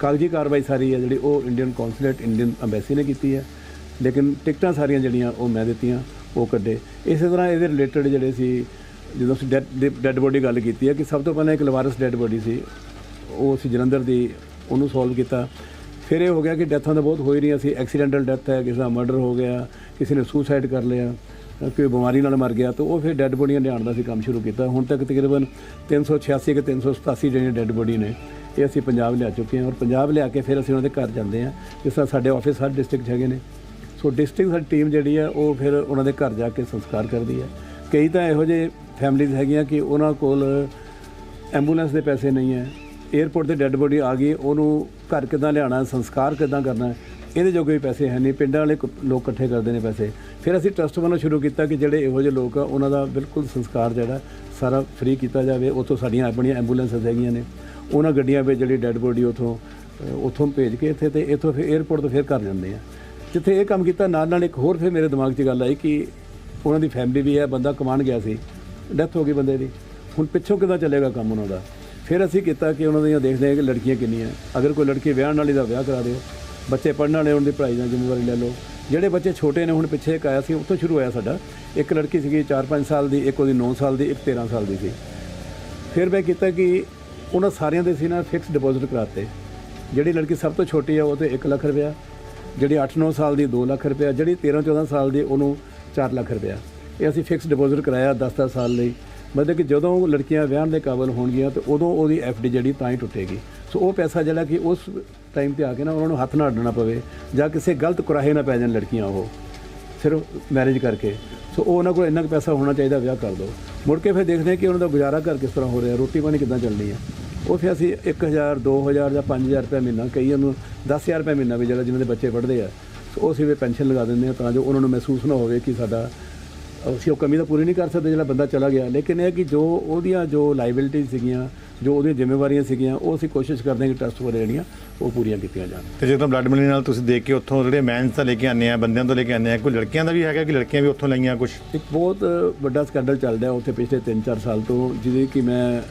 [SPEAKER 3] ਕਾਗਜ਼ੀ ਕਾਰਵਾਈ ਸਾਰੀ ਹੈ ਜਿਹੜੀ ਉਹ ਇੰਡੀਅਨ ਕੌਂਸੂਲੇਟ ਇੰਡੀਅਨ ਐਮਬੈਸੀ ਨੇ ਕੀਤੀ ਹੈ। ਲੇਕਿਨ ਟਿਕਟਾਂ ਸਾਰੀਆਂ ਜਿਹੜੀਆਂ ਉਹ ਮੈਂ ਦਿੱਤੀਆਂ, ਉਹ ਕੱਢੇ। ਇਸੇ ਤਰ੍ਹਾਂ ਇਹਦੇ ਰਿਲੇਟਡ ਜਿਹੜੇ ਸੀ, ਜਦੋਂ ਅਸੀਂ ਡੈੱਡ ਬੋਡੀ ਗੱਲ ਕੀਤੀ ਹੈ ਕਿ ਸਭ ਤੋਂ ਪਹਿਲਾਂ ਇੱਕ ਲਵਾਰਸ ਡੈੱਡ ਬੋਡੀ ਸੀ। ਉਹ ਅਸੀਂ ਜਲੰਧਰ ਦੀ, ਉਹਨੂੰ ਸੋਲਵ ਕੀਤਾ। ਫਿਰ ਇਹ ਹੋ ਗਿਆ ਕਿ ਡੈਥਾਂ ਤਾਂ ਬਹੁਤ ਹੋ ਹੀ ਰਹੀਆਂ ਸੀ ਐਕਸੀਡੈਂਟਲ ਡੈਥ ਹੈ, ਕਿਸੇ ਦਾ ਮਰਡਰ ਹੋ ਗਿਆ, ਕਿਸੇ ਨੇ ਸੁਸਾਈਡ ਕਰ ਲਿਆ ਕੋਈ ਬਿਮਾਰੀ ਨਾਲ ਮਰ ਗਿਆ, ਤਾਂ ਉਹ ਫਿਰ ਡੈੱਡ ਬੋਡੀਆਂ ਲਿਆਉਣ ਦਾ ਅਸੀਂ ਕੰਮ ਸ਼ੁਰੂ ਕੀਤਾ। ਹੁਣ ਤੱਕ ਤਕਰੀਬਨ 386 ਕਿ 387 ਜਿਹੜੀਆਂ ਡੈੱਡ ਬੋਡੀ ਨੇ, ਇਹ ਅਸੀਂ ਪੰਜਾਬ ਲਿਆ ਚੁੱਕੇ ਹਾਂ। ਔਰ ਪੰਜਾਬ ਲਿਆ ਕੇ ਫਿਰ ਅਸੀਂ ਉਹਨਾਂ ਦੇ ਘਰ ਜਾਂਦੇ ਹਾਂ, ਜਿਸ ਤਰ੍ਹਾਂ ਸਾਡੇ ਆਫਿਸ ਹਰ ਡਿਸਟ੍ਰਿਕਟ 'ਚ ਹੈਗੇ ਨੇ। ਸੋ ਡਿਸਟ੍ਰਿਕਟ ਸਾਡੀ ਟੀਮ ਜਿਹੜੀ ਹੈ, ਉਹ ਫਿਰ ਉਹਨਾਂ ਦੇ ਘਰ ਜਾ ਕੇ ਸੰਸਕਾਰ ਕਰਦੀ ਹੈ। ਕਈ ਤਾਂ ਇਹੋ ਜਿਹੇ ਫੈਮਲੀਜ਼ ਹੈਗੀਆਂ ਕਿ ਉਹਨਾਂ ਕੋਲ ਐਂਬੂਲੈਂਸ ਦੇ ਪੈਸੇ ਨਹੀਂ ਹੈ 에ਅਰਪੋਰਟ ਤੇ ਡੈੱਡ ਬੋਡੀ ਆ ਗਈ ਉਹਨੂੰ ਘਰ ਕਿੱਦਾਂ ਲਿਆਉਣਾ ਸੰਸਕਾਰ ਕਿੱਦਾਂ ਕਰਨਾ ਇਹਦੇ ਜੋਗੇ ਵੀ ਪੈਸੇ ਹੈ ਨਹੀਂ ਪਿੰਡਾਂ ਵਾਲੇ ਲੋਕ ਇਕੱਠੇ ਕਰਦੇ ਨੇ ਪੈਸੇ। ਫਿਰ ਅਸੀਂ ਟਰਸਟ ਵੱਲੋਂ ਸ਼ੁਰੂ ਕੀਤਾ ਕਿ ਜਿਹੜੇ ਇਹੋ ਜਿਹੇ ਲੋਕ ਆ ਉਹਨਾਂ ਦਾ ਬਿਲਕੁਲ ਸੰਸਕਾਰ ਜਿਹੜਾ ਸਾਰਾ ਫ੍ਰੀ ਕੀਤਾ ਜਾਵੇ। ਉੱਥੋਂ ਸਾਡੀਆਂ ਆਪਣੀਆਂ ਐਂਬੂਲੈਂਸਸ ਹੈਗੀਆਂ ਨੇ। ਉਹਨਾਂ ਗੱਡੀਆਂ ਵਿੱਚ ਜਿਹੜੀ ਡੈੱਡ ਬੋਡੀ ਉੱਥੋਂ ਅ, ਉੱਥੋਂ ਭੇਜ ਕੇ ਇੱਥੇ ਤੇ ਇੱਥੋਂ ਫਿਰ 에ਅਰਪੋਰਟ ਤੋਂ ਫਿਰ ਘਰ ਜਾਂਦੇ ਆ। ਜਿੱਥੇ ਇਹ ਕੰਮ ਕੀਤਾ ਨਾਲ ਨਾਲ ਇੱਕ ਹੋਰ ਫਿਰ ਮੇਰੇ ਦਿਮਾਗ 'ਚ ਗੱਲ ਆਈ ਕਿ ਉਹਨਾਂ ਦੀ ਫੈਮਿਲੀ ਵੀ ਹੈ ਬੰਦਾ ਕਮਾਉਣ ਗਿਆ ਸੀ ਡੈਥ ਹੋ ਗਈ ਬੰਦੇ ਦੀ। ਹੁਣ ਪਿੱਛੋਂ ਕਿੱਦਾਂ ਚੱਲੇਗਾ ਕੰਮ ਉਹਨਾਂ ਦਾ? ਫਿਰ ਅਸੀਂ ਕੀਤਾ ਕਿ ਉਹਨਾਂ ਦੀਆਂ ਦੇਖਦੇ ਹਾਂ ਕਿ ਲੜਕੀਆਂ ਕਿੰਨੀਆਂ ਅਗਰ ਕੋਈ ਲੜਕੀ ਵਿਆਹਣ ਵਾਲੀ ਦਾ ਵਿਆਹ ਕਰਾ ਦਿਓ, ਬੱਚੇ ਪੜ੍ਹਨ ਵਾਲੇ ਉਹਨਾਂ ਦੀ ਪੜ੍ਹਾਈ ਦਾ ਜ਼ਿੰਮੇਵਾਰੀ ਲੈ ਲਓ। ਜਿਹੜੇ ਬੱਚੇ ਛੋਟੇ ਨੇ, ਹੁਣ ਪਿੱਛੇ ਇੱਕ ਆਇਆ ਸੀ, ਉੱਥੋਂ ਸ਼ੁਰੂ ਹੋਇਆ ਸਾਡਾ। ਇੱਕ ਲੜਕੀ ਸੀਗੀ 4-5 ਸਾਲ ਦੀ, ਇੱਕ ਉਹਦੀ 9 ਸਾਲ ਦੀ, ਇੱਕ 13 ਸਾਲ ਦੀ ਸੀ। ਫਿਰ ਮੈਂ ਕੀਤਾ ਕਿ ਉਹਨਾਂ ਸਾਰਿਆਂ ਦੇ ਸੀ ਨਾ ਫਿਕਸ ਡਿਪੋਜ਼ਿਟ ਕਰਾਤੇ। ਜਿਹੜੀ ਲੜਕੀ ਸਭ ਤੋਂ ਛੋਟੀ ਆ, ਉਹ ਤੇ 1 ਲੱਖ ਰੁਪਇਆ। ਜਿਹੜੀ 8-9 ਸਾਲ ਦੀ 2 ਲੱਖ ਰੁਪਇਆ। ਜਿਹੜੀ 13-14 ਸਾਲ ਦੀ, ਉਹਨੂੰ 4 ਲੱਖ ਰੁਪਇਆ। ਇਹ ਅਸੀਂ ਫਿਕਸ ਡਿਪੋਜ਼ਿਟ ਕਰਾਇਆ 10-10 ਸਾਲ ਲਈ। ਮਤਲਬ ਕਿ ਜਦੋਂ ਲੜਕੀਆਂ ਵਿਆਹਣ ਦੇ ਕਾਬਲ ਹੋਣਗੀਆਂ ਤਾਂ ਉਦੋਂ ਉਹਦੀ ਡੀ ਜਿਹੜੀ ਤਾਂ ਹੀ ਟੁੱਟੇਗੀ। ਸੋ ਉਹ ਪੈਸਾ ਜਿਹੜਾ ਕਿ ਉਸ ਟਾਈਮ ਤੇ ਆ ਕੇ ਨਾ ਉਹਨਾਂ ਨੂੰ ਹੱਥ ਨਾ ਅੱਡਣਾ ਪਵੇ ਜਾਂ ਕਿਸੇ ਗਲਤ ਕੁਰਾਹੇ ਨਾ ਪੈ ਜਾਣ ਲੜਕੀਆਂ ਉਹ, ਸਿਰਫ ਮੈਰਿਜ ਕਰਕੇ। ਸੋ ਉਹ ਉਹਨਾਂ ਕੋਲ ਇੰਨਾ ਕੁ ਪੈਸਾ ਹੋਣਾ ਚਾਹੀਦਾ, ਵਿਆਹ ਕਰ ਦਿਓ। ਮੁੜ ਕੇ ਫਿਰ ਦੇਖਦੇ ਹਾਂ ਕਿ ਉਹਨਾਂ ਦਾ ਗੁਜ਼ਾਰਾ ਘਰ ਕਿਸ ਤਰ੍ਹਾਂ ਹੋ ਰਿਹਾ, ਰੋਟੀ ਪਾਣੀ ਕਿੱਦਾਂ ਚੱਲਣੀ ਹੈ ਉਹ ਫਿਰ ਅਸੀਂ 1000 2000 ਜਾਂ 5000 ਰੁਪਏ ਮਹੀਨਾ ਕਈਆਂ ਨੂੰ 10000 ਰੁਪਏ ਮਹੀਨਾ ਵੀ ਜਿਹੜਾ ਜਿਨ੍ਹਾਂ ਦੇ ਬੱਚੇ ਪੜ੍ਹਦੇ ਆ, ਸੋ ਉਹ ਅਸੀਂ ਵੀ ਪੈਨਸ਼ਨ ਲਗਾ ਦਿੰਦੇ ਹਾਂ ਤਾਂ ਜੋ ਉਹਨਾਂ ਨੂੰ ਮਹਿਸੂਸ ਨਾ ਹੋਵੇ ਕਿ ਸਾਡਾ ਅਸੀਂ ਉਹ ਕਮੀ ਤਾਂ ਪੂਰੀ ਨਹੀਂ ਕਰ ਸਕਦੇ ਜਿਹੜਾ ਬੰਦਾ ਚਲਾ ਗਿਆ। ਲੇਕਿਨ ਇਹ ਕਿ ਜੋ ਉਹਦੀਆਂ ਜੋ ਲਾਇਬਿਲਿਟੀ ਸੀਗੀਆਂ ਜੋ ਉਹਦੀਆਂ ਜ਼ਿੰਮੇਵਾਰੀਆਂ ਸੀਗੀਆਂ ਉਹ ਅਸੀਂ ਕੋਸ਼ਿਸ਼ ਕਰਦੇ ਹਾਂ ਕਿ ਟਰਸਟ ਵਾਲੇ ਜਿਹੜੀਆਂ ਉਹ ਪੂਰੀਆਂ ਕੀਤੀਆਂ ਜਾਣ।
[SPEAKER 2] ਤੇ ਜਦੋਂ ਬਲੱਡ ਮਨੀ ਨਾਲ ਤੁਸੀਂ ਦੇਖ ਕੇ ਉੱਥੋਂ ਜਿਹੜੇ ਮੈਨਸ ਤਾਂ ਲੈ ਕੇ ਆਉਂਦੇ ਆ ਬੰਦਿਆਂ ਤੋਂ ਲੈ ਕੇ ਆਉਂਦੇ ਆ ਕੋਈ ਲੜਕੀਆਂ ਦਾ ਵੀ ਹੈਗਾ ਕਿ ਲੜਕੀਆਂ ਵੀ ਉੱਥੋਂ ਲਈਆਂ ਕੁਝ
[SPEAKER 3] ਇੱਕ ਬਹੁਤ ਵੱਡਾ ਸਕੈਂਡਲ ਚੱਲ ਰਿਹਾ ਉੱਥੇ ਪਿਛਲੇ 3-4 ਸਾਲ ਤੋਂ ਜਿਹਦੇ ਕਿ ਮੈਂ